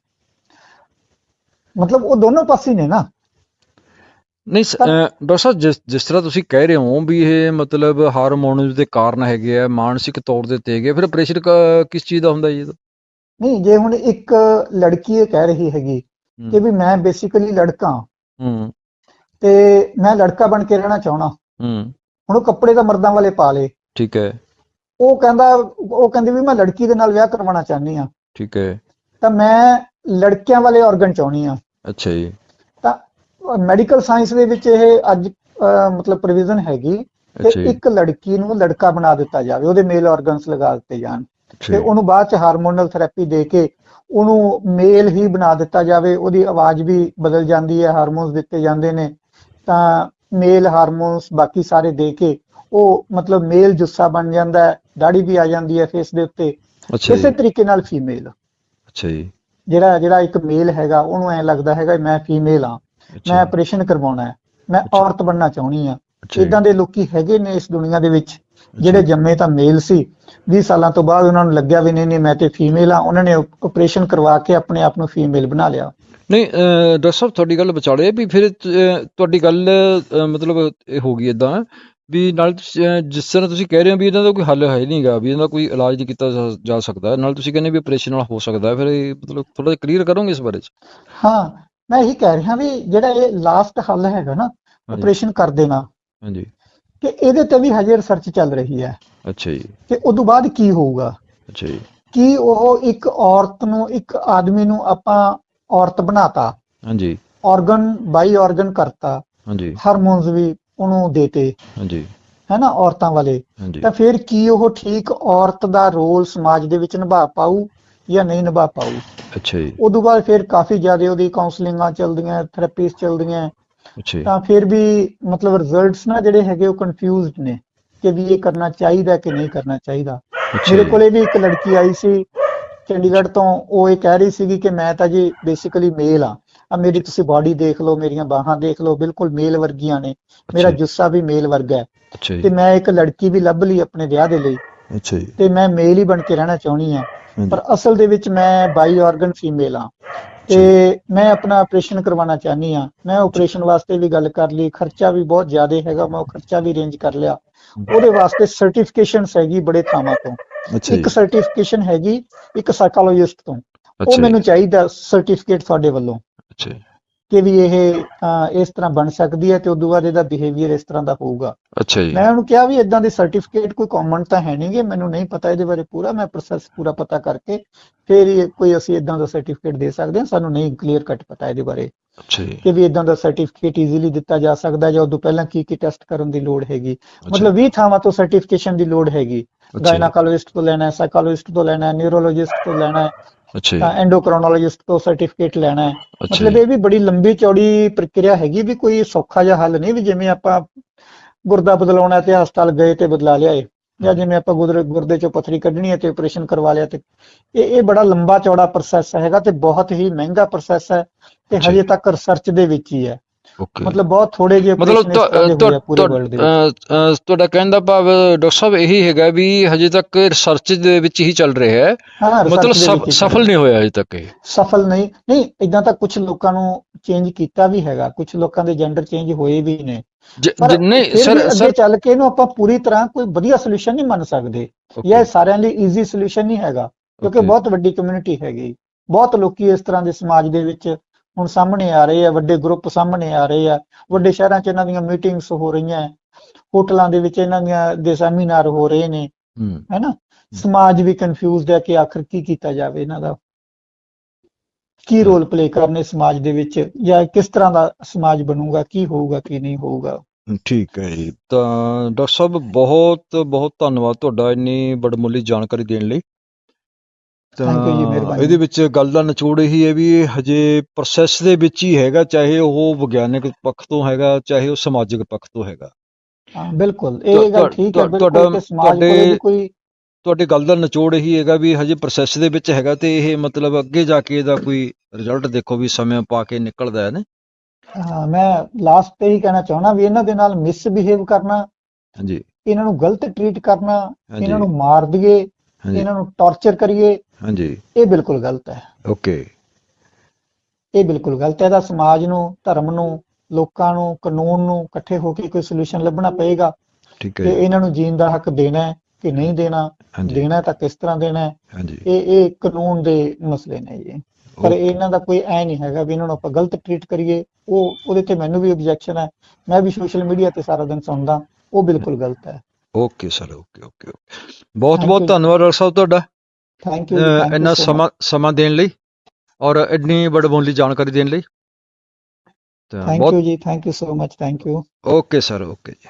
Speaker 2: ਮਤਲਬ ਉਹ ਦੋਨੋਂ ਪਾਸੇ ਨੇ ਨਾ।
Speaker 1: ਨਹੀਂ ਸ- ਅਹ ਡਾਕਟਰ ਸਾਹਿਬ ਜਿਸ ਜਿਸ ਤਰ੍ਹਾਂ ਤੁਸੀਂ ਕਹਿ ਰਹੇ ਹੋ ਵੀ ਇਹ ਮਤਲਬ ਹਾਰਮੋਨਸ ਦੇ ਕਾਰਨ ਹੈਗੇ ਆ ਮਾਨਸਿਕ ਤੌਰ ਦੇ ਤੇ ਹੈਗੇ ਆ, ਫਿਰ ਆਪਰੇਸ਼ਨ ਕਿਸ ਚੀਜ਼ ਦਾ ਹੁੰਦਾ ਜੀ ਇਹਦਾ
Speaker 2: ਨਹੀਂ ਜੇ ਹੁਣ ਇੱਕ ਲੜਕੀ ਇਹ ਕਹਿ ਰਹੀ ਹੈਗੀ ਕਿ ਵੀ ਮੈਂ ਬੇਸਿਕਲੀ ਲੜਕਾ ਹਾਂ।
Speaker 1: ਹੂੰ।
Speaker 2: ਤੇ ਮੈਂ ਲੜਕਾ ਬਣ ਕੇ ਰਹਿਣਾ ਚਾਹਣਾ
Speaker 1: ਹੂੰ।
Speaker 2: ਹੁਣ ਉਹ ਕੱਪੜੇ ਤਾਂ ਮਰਦਾਂ ਵਾਲੇ ਪਾ ਲੇ।
Speaker 1: ਠੀਕ ਹੈ।
Speaker 2: ਉਹ ਕਹਿੰਦਾ ਉਹ ਕਹਿੰਦੀ ਵੀ ਮੈਂ ਲੜਕੀ ਦੇ ਨਾਲ ਵਿਆਹ ਕਰਵਾਉਣਾ ਚਾਹੁੰਦੀ ਆ
Speaker 1: ਠੀਕ ਹੈ।
Speaker 2: ਤਾਂ ਮੈਂ ਲੜਕਿਆਂ ਵਾਲੇ ਆਰਗਨ ਚਾਹੁੰਦੀ ਆ
Speaker 1: ਅੱਛਾ ਜੀ।
Speaker 2: ਮੈਡੀਕਲ ਸਾਇੰਸ ਦੇ ਵਿੱਚ ਇਹ ਅੱਜ ਮਤਲਬ ਪ੍ਰੋਵੀਜ਼ਨ ਹੈਗੀ ਕਿ ਇੱਕ ਲੜਕੀ ਨੂੰ ਲੜਕਾ ਬਣਾ ਦਿੱਤਾ ਜਾਵੇ ਉਹਦੇ ਮੇਲ ਆਰਗਨਸ ਲਗਾ ਦਿੱਤੇ ਜਾਣ। ਤੇ ਉਹਨੂੰ ਬਾਅਦ ਚ ਹਾਰਮੋਨਲ ਥੈਰੇਪੀ ਦੇ ਕੇ ਉਹਨੂੰ ਮੇਲ ਹੀ ਬਣਾ ਦਿੱਤਾ ਜਾਵੇ ਉਹਦੀ ਆਵਾਜ਼ ਵੀ ਬਦਲ ਜਾਂਦੀ ਹੈ ਹਾਰਮੋਨਸ ਦਿੱਤੇ ਜਾਂਦੇ ਨੇ। ਤਾਂ ਮੇਲ ਹਾਰਮੋਨਸ ਬਾਕੀ ਸਾਰੇ ਦੇ ਕੇ ਉਹ ਮਤਲਬ ਮੇਲ ਜੁੱਸਾ ਬਣ ਜਾਂਦਾ ਹੈ ਦਾੜੀ ਵੀ ਆ ਜਾਂਦੀ ਹੈ ਫੇਸ ਦੇ ਉੱਤੇ। ਇਸੇ ਤਰੀਕੇ ਨਾਲ ਫੀਮੇਲ
Speaker 1: ਅੱਛਾ ਜੀ।
Speaker 2: ਜਿਹੜਾ ਜਿਹੜਾ ਇੱਕ ਮੇਲ ਹੈਗਾ ਉਹਨੂੰ ਐ ਲੱਗਦਾ ਹੈਗਾ ਮੈਂ ਫੀਮੇਲ ਆ ਮੈਂ ਆਪਰੇਸ਼ਨ ਕਰਵਾਉਣਾ ਹੈ। ਮੈਂ। ਔਰਤ ਬਣਨਾ ਚਾਹੁੰਦੀ ਆ ਇਦਾਂ ਦੇ ਲੋਕੀ ਹੈਗੇ ਨੇ ਇਸ ਦੁਨੀਆ ਦੇ ਵਿੱਚ ਜਿਹੜੇ ਜੰਮੇ ਤਾਂ ਮੇਲ ਸੀ। 20 ਸਾਲਾਂ ਤੋਂ ਬਾਅਦ ਉਹਨਾਂ ਨੂੰ ਲੱਗਿਆ ਵੀ ਨਹੀਂ ਨਹੀਂ ਮੈਂ ਤੇ ਫੀਮੇਲ ਆ ਉਹਨਾਂ ਨੇ ਆਪਰੇਸ਼ਨ ਕਰਵਾ ਕੇ ਆਪਣੇ ਆਪ ਨੂੰ ਫੀਮੇਲ ਬਣਾ ਲਿਆ।
Speaker 1: ਨਹੀਂ ਡਾਕਟਰ ਸਾਹਿਬ ਤੁਹਾਡੀ ਗੱਲ ਵਿਚਾਲੇ ਵੀ ਫਿਰ ਤੁਹਾਡੀ ਗੱਲ ਮਤਲਬ ਇਹ ਹੋ ਗਈ ਇਦਾਂ ਵੀ ਨਾਲ ਜਿਸ ਤਰ੍ਹਾਂ ਤੁਸੀਂ ਕਹਿ ਰਹੇ ਹੋ ਵੀ ਇਹਨਾਂ ਦਾ ਕੋਈ ਹੱਲ ਹੈ ਨਹੀਂਗਾ ਵੀ ਇਹਦਾ ਕੋਈ ਇਲਾਜ ਨਹੀਂ ਕੀਤਾ ਜਾ- ਸਕਦਾ। ਨਾਲ ਤੁਸੀਂ ਕਹਿੰਦੇ ਵੀ ਆਪਰੇਸ਼ਨ ਨਾਲ ਹੋ ਸਕਦਾ ਫਿਰ ਇਹ ਮਤਲਬ ਥੋੜਾ ਜਿਹਾ ਕਲੀਅਰ ਕਰੋਗੇ ਇਸ ਬਾਰੇ ਚ?
Speaker 2: ਹਾਂ ਮੈਂ ਇਹੀ ਕਹਿ ਰਿਹਾ ਵੀ ਜਿਹੜਾ ਇਹ ਲਾਸਟ ਹੱਲ ਹੈਗਾ ਨਾ ਆਪਰੇਸ਼ਨ ਕਰ ਦੇਣਾ।
Speaker 1: ਹਾਂਜੀ।
Speaker 2: ਕਿ ਇਹਦੇ ਤੇ ਵੀ ਹਜੇ ਰਿਸਰਚ ਚੱਲ ਰਹੀ ਹੈ।
Speaker 1: ਅੱਛਾ ਜੀ।
Speaker 2: ਕਿ ਉਦੋਂ ਬਾਅਦ ਕੀ ਹੋਊਗਾ?
Speaker 1: ਅੱਛਾ ਜੀ।
Speaker 2: ਕੀ ਉਹ ਇੱਕ ਔਰਤ ਨੂੰ ਇੱਕ ਆਦਮੀ ਨੂੰ ਆਪਾਂ ਔਰਤ ਬਣਾਤਾ?
Speaker 1: ਹਾਂਜੀ।
Speaker 2: ਆਰਗਨ ਬਾਈ ਆਰਗਨ ਕਰਤਾ।
Speaker 1: ਹਾਂਜੀ।
Speaker 2: ਹਾਰਮੋਨਸ ਵੀ ਉਹਨੂੰ ਦੇਤੇ।
Speaker 1: ਹਾਂਜੀ।
Speaker 2: ਹੈਨਾ ਔਰਤਾਂ ਵਾਲੇ? ਤਾਂ ਫਿਰ ਕੀ ਉਹ ਠੀਕ ਔਰਤ ਦਾ ਰੋਲ ਸਮਾਜ ਦੇ ਵਿੱਚ ਨਿਭਾ ਪਾਊ? ਜਾਂ ਨਹੀਂ ਨਿਭਾ ਪਾਊ।
Speaker 1: ਅੱਛਾ ਜੀ।
Speaker 2: ਉਦੋਂ ਬਾਅਦ ਫਿਰ ਕਾਫੀ ਜ਼ਿਆਦਾ ਉਹਦੀ ਕਾਉਂਸਲਿੰਗਾਂ ਚੱਲਦੀਆਂ ਥੈਰੇਪੀਜ਼ ਚੱਲਦੀਆਂ। ਤਾਂ ਫਿਰ ਵੀ ਮਤਲਬ ਰਿਜ਼ਲਟਸ ਨਾ ਜਿਹੜੇ ਹੈਗੇ ਉਹ ਕਨਫਿਊਜ਼ਡ ਨੇ ਕਿ ਵੀ ਇਹ ਕਰਨਾ ਚਾਹੀਦਾ ਕਿ ਨਹੀਂ ਕਰਨਾ ਚਾਹੀਦਾ। ਮੇਰੇ ਕੋਲੇ ਵੀ ਇੱਕ ਲੜਕੀ ਆਈ ਸੀ ਚੰਡੀਗੜ੍ਹ ਤੋਂ ਉਹ ਇਹ ਕਹਿ ਰਹੀ ਸੀਗੀ ਕਿ ਮੈਂ ਤਾਂ ਜੀ ਬੇਸਿਕਲੀ ਮੇਲ ਆ ਆ ਮੇਰੀ ਤੁਸੀਂ ਬਾਡੀ ਦੇਖ ਲਓ ਮੇਰੀਆਂ ਬਾਹਾਂ ਦੇਖ ਲਓ ਬਿਲਕੁਲ ਮੇਲ ਵਰਗੀਆਂ ਨੇ। ਮੇਰਾ ਜੁੱਸਾ ਵੀ ਮੇਲ ਵਰਗਾ ਹੈ।
Speaker 1: ਅੱਛਾ
Speaker 2: ਤੇ ਮੈਂ ਇੱਕ ਲੜਕੀ ਵੀ ਲੱਭ ਲਈ ਆਪਣੇ ਵਿਆਹ ਦੇ ਲਈ।
Speaker 1: ਅੱਛਾ ਜੀ।
Speaker 2: ਤੇ ਮੈਂ ਮੇਲ ਹੀ ਬਣ ਕੇ ਰਹਿਣਾ ਚਾਹੁੰਦੀ ਆ ਪਰ ਅਸਲ ਦੇ ਵਿੱਚ ਮੈਂ ਬਾਈ ਆਰਗਨ ਫੀਮੇਲ ਆ ਤੇ ਮੈਂ ਆਪਣਾ ਆਪਰੇਸ਼ਨ ਕਰਵਾਉਣਾ ਚਾਹਨੀ ਆ ਮੈਂ ਆਪਰੇਸ਼ਨ ਵਾਸਤੇ ਵੀ ਗੱਲ ਕਰ ਲਈ। ਖਰਚਾ ਵੀ ਬਹੁਤ ਜ਼ਿਆਦਾ ਹੈਗਾ। ਮੈਂ ਉਹ ਖਰਚਾ ਵੀ ਅਰੇਂਜ ਕਰ ਲਿਆ। ਉਹਦੇ ਵਾਸਤੇ ਸਰਟੀਫਿਕੇਸ਼ਨਸ ਹੈਗੀ ਬੜੇ ਥਾਵਾਂ ਤੋਂ। ਇੱਕ ਸਰਟੀਫਿਕੇਸ਼ਨ ਹੈਗੀ ਇੱਕ ਸਾਈਕੋਲੋਜਿਸਟ ਤੋਂ। ਉਹ ਮੈਨੂੰ ਚਾਹੀਦਾ ਸਰਟੀਫਿਕੇਟ ਤੁਹਾਡੇ ਵੱਲੋਂ।
Speaker 1: ਅੱਛਾ
Speaker 2: ਕਿ ਵੀ ਇਹ ਇਸ ਤਰ੍ਹਾਂ ਬਣ ਸਕਦੀ ਹੈ ਤੇ ਉਦੋਂ ਬਾਅਦ ਇਹਦਾ ਬਿਹੇਵੀਅਰ ਇਸ ਤਰ੍ਹਾਂ ਦਾ ਹੋਊਗਾ।
Speaker 1: ਅੱਛਾ ਜੀ।
Speaker 2: ਮੈਂ ਉਹਨੂੰ ਕਿਹਾ ਵੀ ਇਦਾਂ ਦੇ ਸਰਟੀਫਿਕੇਟ ਕੋਈ ਕਾਮਨ ਤਾਂ ਹੈ ਨਹੀਂਗੇ ਮੈਨੂੰ ਨਹੀਂ ਪਤਾ ਇਹਦੇ ਬਾਰੇ ਪੂਰਾ ਮੈਂ ਪ੍ਰੋਸੈਸ ਪੂਰਾ ਪਤਾ ਕਰਕੇ ਫਿਰ ਕੋਈ ਅਸੀਂ ਇਦਾਂ ਦਾ ਸਰਟੀਫਿਕੇਟ ਦੇ ਸਕਦੇ ਹਾਂ ਸਾਨੂੰ ਨਹੀਂ ਕਲੀਅਰ ਕੱਟ ਪਤਾ ਇਹਦੇ ਬਾਰੇ।
Speaker 1: ਅੱਛਾ ਜੀ।
Speaker 2: ਕਿ ਵੀ ਇਦਾਂ ਦਾ ਸਰਟੀਫਿਕੇਟ ਈਜ਼ੀਲੀ ਦਿੱਤਾ ਜਾ ਸਕਦਾ ਜਾਂ ਉਦੋਂ ਪਹਿਲਾਂ ਕੀ ਕੀ ਟੈਸਟ ਕਰਨ ਦੀ ਲੋੜ ਹੈਗੀ। ਮਤਲਬ 20 ਥਾਵਾਂ ਤੋਂ ਸਰਟੀਫਿਕੇਸ਼ਨ ਦੀ ਲੋੜ ਹੈਗੀ। ਗਾਇਨਾਕੋਲੋਜਿਸਟ ਤੋਂ ਲੈਣਾ ਹੈ ਸਾਈਕੋਲੋਜਿਸਟ ਤੋਂ ਲੈਣਾ ਹੈ ਨਿਊਰੋਲੋਜਿਸਟ ਤੋਂ ਲੈਣਾ ਹੈ
Speaker 1: ਅੱਛਾ
Speaker 2: ਤਾਂ ਐਂਡੋਕ੍ਰੋਨੋਲੋਜਿਸਟ ਤੋਂ ਸਰਟੀਫਿਕੇਟ ਲੈਣਾ ਹੈ। ਮਤਲਬ ਇਹ ਵੀ ਬੜੀ ਲੰਬੀ ਚੌੜੀ ਪ੍ਰਕਿਰਿਆ ਹੈਗੀ ਵੀ ਕੋਈ ਸੌਖਾ ਜਿਹਾ ਹੱਲ ਨਹੀਂ ਵੀ ਜਿਵੇਂ ਆਪਾਂ ਗੁਰਦਾ ਬਦਲਾਉਣਾ ਤੇ ਹਸਪਤਾਲ ਗਏ ਤੇ ਬਦਲਾ ਲਿਆਏ ਜਾਂ ਜਿਵੇਂ ਆਪਾਂ ਗੁਰਦੇ ਗੁਰਦੇ ਚੋਂ ਪੱਥਰੀ ਕੱਢਣੀ ਹੈ ਤੇ ਆਪਰੇਸ਼ਨ ਕਰਵਾ ਲਿਆ ਤੇ ਇਹ ਇਹ ਬੜਾ ਲੰਬਾ ਚੌੜਾ ਪ੍ਰੋਸੈਸ ਹੈਗਾ ਤੇ ਬਹੁਤ ਹੀ ਮਹਿੰਗਾ ਪ੍ਰੋਸੈਸ ਹੈ ਤੇ। ਹਜੇ ਤੱਕ ਰਿਸਰਚ ਦੇ ਵਿੱਚ ਹੀ ਹੈ। ਮਤਲਬ ਬਹੁਤ ਥੋੜੇ ਜਿਹੇ
Speaker 1: ਮਤਲਬ ਤੁਹਾਡਾ ਕਹਿਣ ਦਾ ਭਾਵ ਡਾਕਟਰ ਸਾਹਿਬ ਇਹੀ ਹੈਗਾ ਵੀ ਹਜੇ ਤੱਕ ਰਿਸਰਚ ਦੇ ਵਿੱਚ ਹੀ ਚੱਲ ਰਿਹਾ ਹੈ। ਮਤਲਬ ਸਫਲ ਨਹੀਂ ਹੋਇਆ ਹਜੇ ਤੱਕ ਇਹ।
Speaker 2: ਸਫਲ ਨਹੀਂ। ਨਹੀਂ ਇਦਾਂ ਤਾਂ ਕੁਝ ਲੋਕਾਂ ਨੂੰ ਚੇਂਜ ਕੀਤਾ ਵੀ ਹੈਗਾ। ਕੁਝ ਲੋਕਾਂ ਦੇ ਜੈਂਡਰ ਚੇਂਜ ਹੋਏ ਵੀ ਨੇ।
Speaker 1: ਨਹੀਂ ਸਰ ਸਰ
Speaker 2: ਚੱਲ ਕੇ ਇਹਨੂੰ ਆਪਾਂ ਪੂਰੀ ਤਰ੍ਹਾਂ ਕੋਈ ਵਧੀਆ ਸੋਲੂਸ਼ਨ ਨਹੀਂ ਮੰਨ ਸਕਦੇ। ਇਹ ਸਾਰਿਆਂ ਲਈ ਈਜ਼ੀ ਸੋਲੂਸ਼ਨ ਨਹੀਂ ਹੈਗਾ ਕਿਉਂਕਿ. ਬਹੁਤ ਵੱਡੀ ਕਮਿਊਨਿਟੀ ਹੈਗੀ। ਬਹੁਤ ਲੋਕੀ ਇਸ ਤਰ੍ਹਾਂ ਦੇ ਸਮਾਜ ਦੇ ਵਿੱਚ ਹੁਣ ਸਾਹਮਣੇ ਆ ਰਹੇ ਆ ਵੱਡੇ ਗਰੁੱਪ ਸਾਹਮਣੇ ਆ ਰਹੇ ਆ ਵੱਡੇ ਸ਼ਹਿਰਾਂ 'ਚ ਇਹਨਾਂ ਦੀਆਂ ਮੀਟਿੰਗਸ ਹੋ ਰਹੀਆਂ। ਹੋਟਲਾਂ ਦੇ ਵਿੱਚ ਇਹਨਾਂ ਦੀਆਂ ਦੇ ਸੈਮੀਨਾਰ ਹੋ ਰਹੇ ਨੇ ਹੈਨਾ? ਸਮਾਜ ਵੀ ਕਨਫਿਊਜ਼ਡ ਹੈ ਕਿ ਆਖਰ ਕੀ ਕੀਤਾ ਜਾਵੇ ਇਹਨਾਂ ਦਾ। ਕੀ ਰੋਲ ਪਲੇ ਕਰਨੇ ਸਮਾਜ ਦੇ ਵਿੱਚ ਜਾਂ ਕਿਸ ਤਰ੍ਹਾਂ ਦਾ ਸਮਾਜ ਬਣੂਗਾ ਕੀ ਹੋਊਗਾ ਕੀ ਨਹੀਂ ਹੋਊਗਾ।
Speaker 1: ਠੀਕ ਹੈ ਜੀ। ਤਾਂ ਡਾਕਟਰ ਸਾਹਿਬ ਬਹੁਤ ਬਹੁਤ ਧੰਨਵਾਦ ਤੁਹਾਡਾ ਇੰਨੀ ਬੜਮੁੱਲੀ ਜਾਣਕਾਰੀ ਦੇਣ ਲਈ।
Speaker 2: Thank you ਜੀ, ਮਿਹਰਬਾਨੀ।
Speaker 1: ਇਹਦੇ ਵਿੱਚ ਗੱਲ ਦਾ ਨਿਚੋੜ ਇਹੀ ਹੈ ਵੀ ਇਹ ਹਜੇ ਪ੍ਰੋਸੈਸ ਦੇ ਵਿੱਚ ਹੀ ਹੈਗਾ ਚਾਹੇ ਉਹ ਵਿਗਿਆਨਿਕ ਪੱਖ ਤੋਂ ਹੈਗਾ ਚਾਹੇ ਉਹ ਸਮਾਜਿਕ ਪੱਖ ਤੋਂ ਹੈਗਾ।
Speaker 2: ਹਾਂ ਬਿਲਕੁਲ। ਇਹ
Speaker 1: ਤੁਹਾ-
Speaker 2: ਗੱਲ ਠੀਕ ਹੈ ਬਿਲਕੁਲ
Speaker 1: ਤੁਹਾਡਾ-
Speaker 2: ਕਿ ਸਮਾਜ ਕੋਲੇ
Speaker 1: ਤੁਹਾਡੇ-
Speaker 2: ਕੋਈ
Speaker 1: ਤੁਹਾਡੀ ਗੱਲ ਦਾ ਨਿਚੋੜ ਇਹੀ ਹੈਗਾ ਵੀ ਹਜੇ ਪ੍ਰੋਸੈਸ ਦੇ ਵਿੱਚ ਹੈਗਾ ਤੇ ਇਹ ਮਤਲਬ ਅੱਗੇ ਜਾ ਕੇ ਇਹਦਾ ਕੋਈ ਰਿਜ਼ਲਟ ਦੇਖੋ ਵੀ ਸਮੇਂ ਪਾ ਕੇ ਨਿਕਲਦਾ ਹੈ ਨਾ।
Speaker 2: ਹਾਂ ਮੈਂ ਲਾਸਟ ਤੇ ਹੀ ਕਹਿਣਾ ਚਾਹਣਾ ਵੀ ਇਹਨਾਂ ਦੇ ਨਾਲ ਮਿਸਬਿਹੇਵ ਕਰਨਾ
Speaker 1: ਹਾਂਜੀ।
Speaker 2: ਇਹਨਾਂ ਨੂੰ ਗਲਤ ਟਰੀਟ ਕਰਨਾ
Speaker 1: ਹਾਂਜੀ।
Speaker 2: ਇਹਨਾਂ ਨੂੰ ਮਾਰ ਦਈਏ ਇਹਨਾਂ ਨੂੰ ਟੌਰਚਰ ਕਰੀਏ
Speaker 1: ਹਾਂਜੀ।
Speaker 2: ਇਹ ਬਿਲਕੁਲ ਗਲਤ ਹੈ।
Speaker 1: ਓਕੇ।
Speaker 2: ਇਹ ਬਿਲਕੁਲ ਗਲਤ ਹੈ। ਇਹਦਾ ਸਮਾਜ ਨੂੰ ਧਰਮ ਨੂੰ ਲੋਕਾਂ ਨੂੰ ਕਾਨੂੰਨ ਨੂੰ ਇਕੱਠੇ ਹੋ ਕੇ ਕੋਈ ਸੋਲੂਸ਼ਨ ਲੱਭਣਾ ਪਏਗਾ।
Speaker 1: ਠੀਕ ਹੈ ਜੀ।
Speaker 2: ਇਹਨਾਂ ਨੂੰ ਜੀਣ ਦਾ ਹੱਕ ਦੇਣਾ ਹੈ ਕਿ ਨਹੀਂ ਦੇਣਾ ਦੇਣਾ ਤਾਂ ਕਿਸ ਤਰ੍ਹਾਂ ਦੇਣਾ ਹੈ? ਇਹ ਇਹ ਕਾਨੂੰਨ ਦੇ ਮਸਲੇ ਨੇ ਜੀ। ਪਰ। ਇਹਨਾਂ ਦਾ ਕੋਈ ਐ ਨਹੀਂ ਹੈਗਾ ਵੀ ਇਹਨਾਂ ਨੂੰ ਆਪਾਂ ਗਲਤ ਟਰੀਟ ਕਰੀਏ। ਉਹ ਉਹਦੇ ਤੇ ਮੈਨੂੰ ਵੀ ਆਬਜੈਕਸ਼ਨ ਹੈ। ਮੈਂ ਵੀ ਸੋਸ਼ਲ ਮੀਡੀਆ ਤੇ ਸਾਰਾ ਦਿਨ ਸੁਣਦਾ। ਉਹ ਬਿਲਕੁਲ ਗਲਤ ਹੈ।
Speaker 1: ਓਕੇ ਸਰ ਓਕੇ ਓਕੇ ਬਹੁਤ ਬਹੁਤ. ਧੰਨਵਾਦ ਡਾਕਟਰ ਸਾਹਿਬ ਤੁਹਾਡਾ
Speaker 2: ਥੈਂਕ ਯੂ
Speaker 1: ਇੰਨਾ ਸਮਾਂ ਸਮਾਂ ਦੇਣ ਲਈ ਔਰ ਇੰਨੀ ਬੜਬੋਲੀ ਜਾਣਕਾਰੀ ਦੇਣ ਲਈ।
Speaker 2: Thank you ji thank you so much thank you
Speaker 1: okay sir okay ji.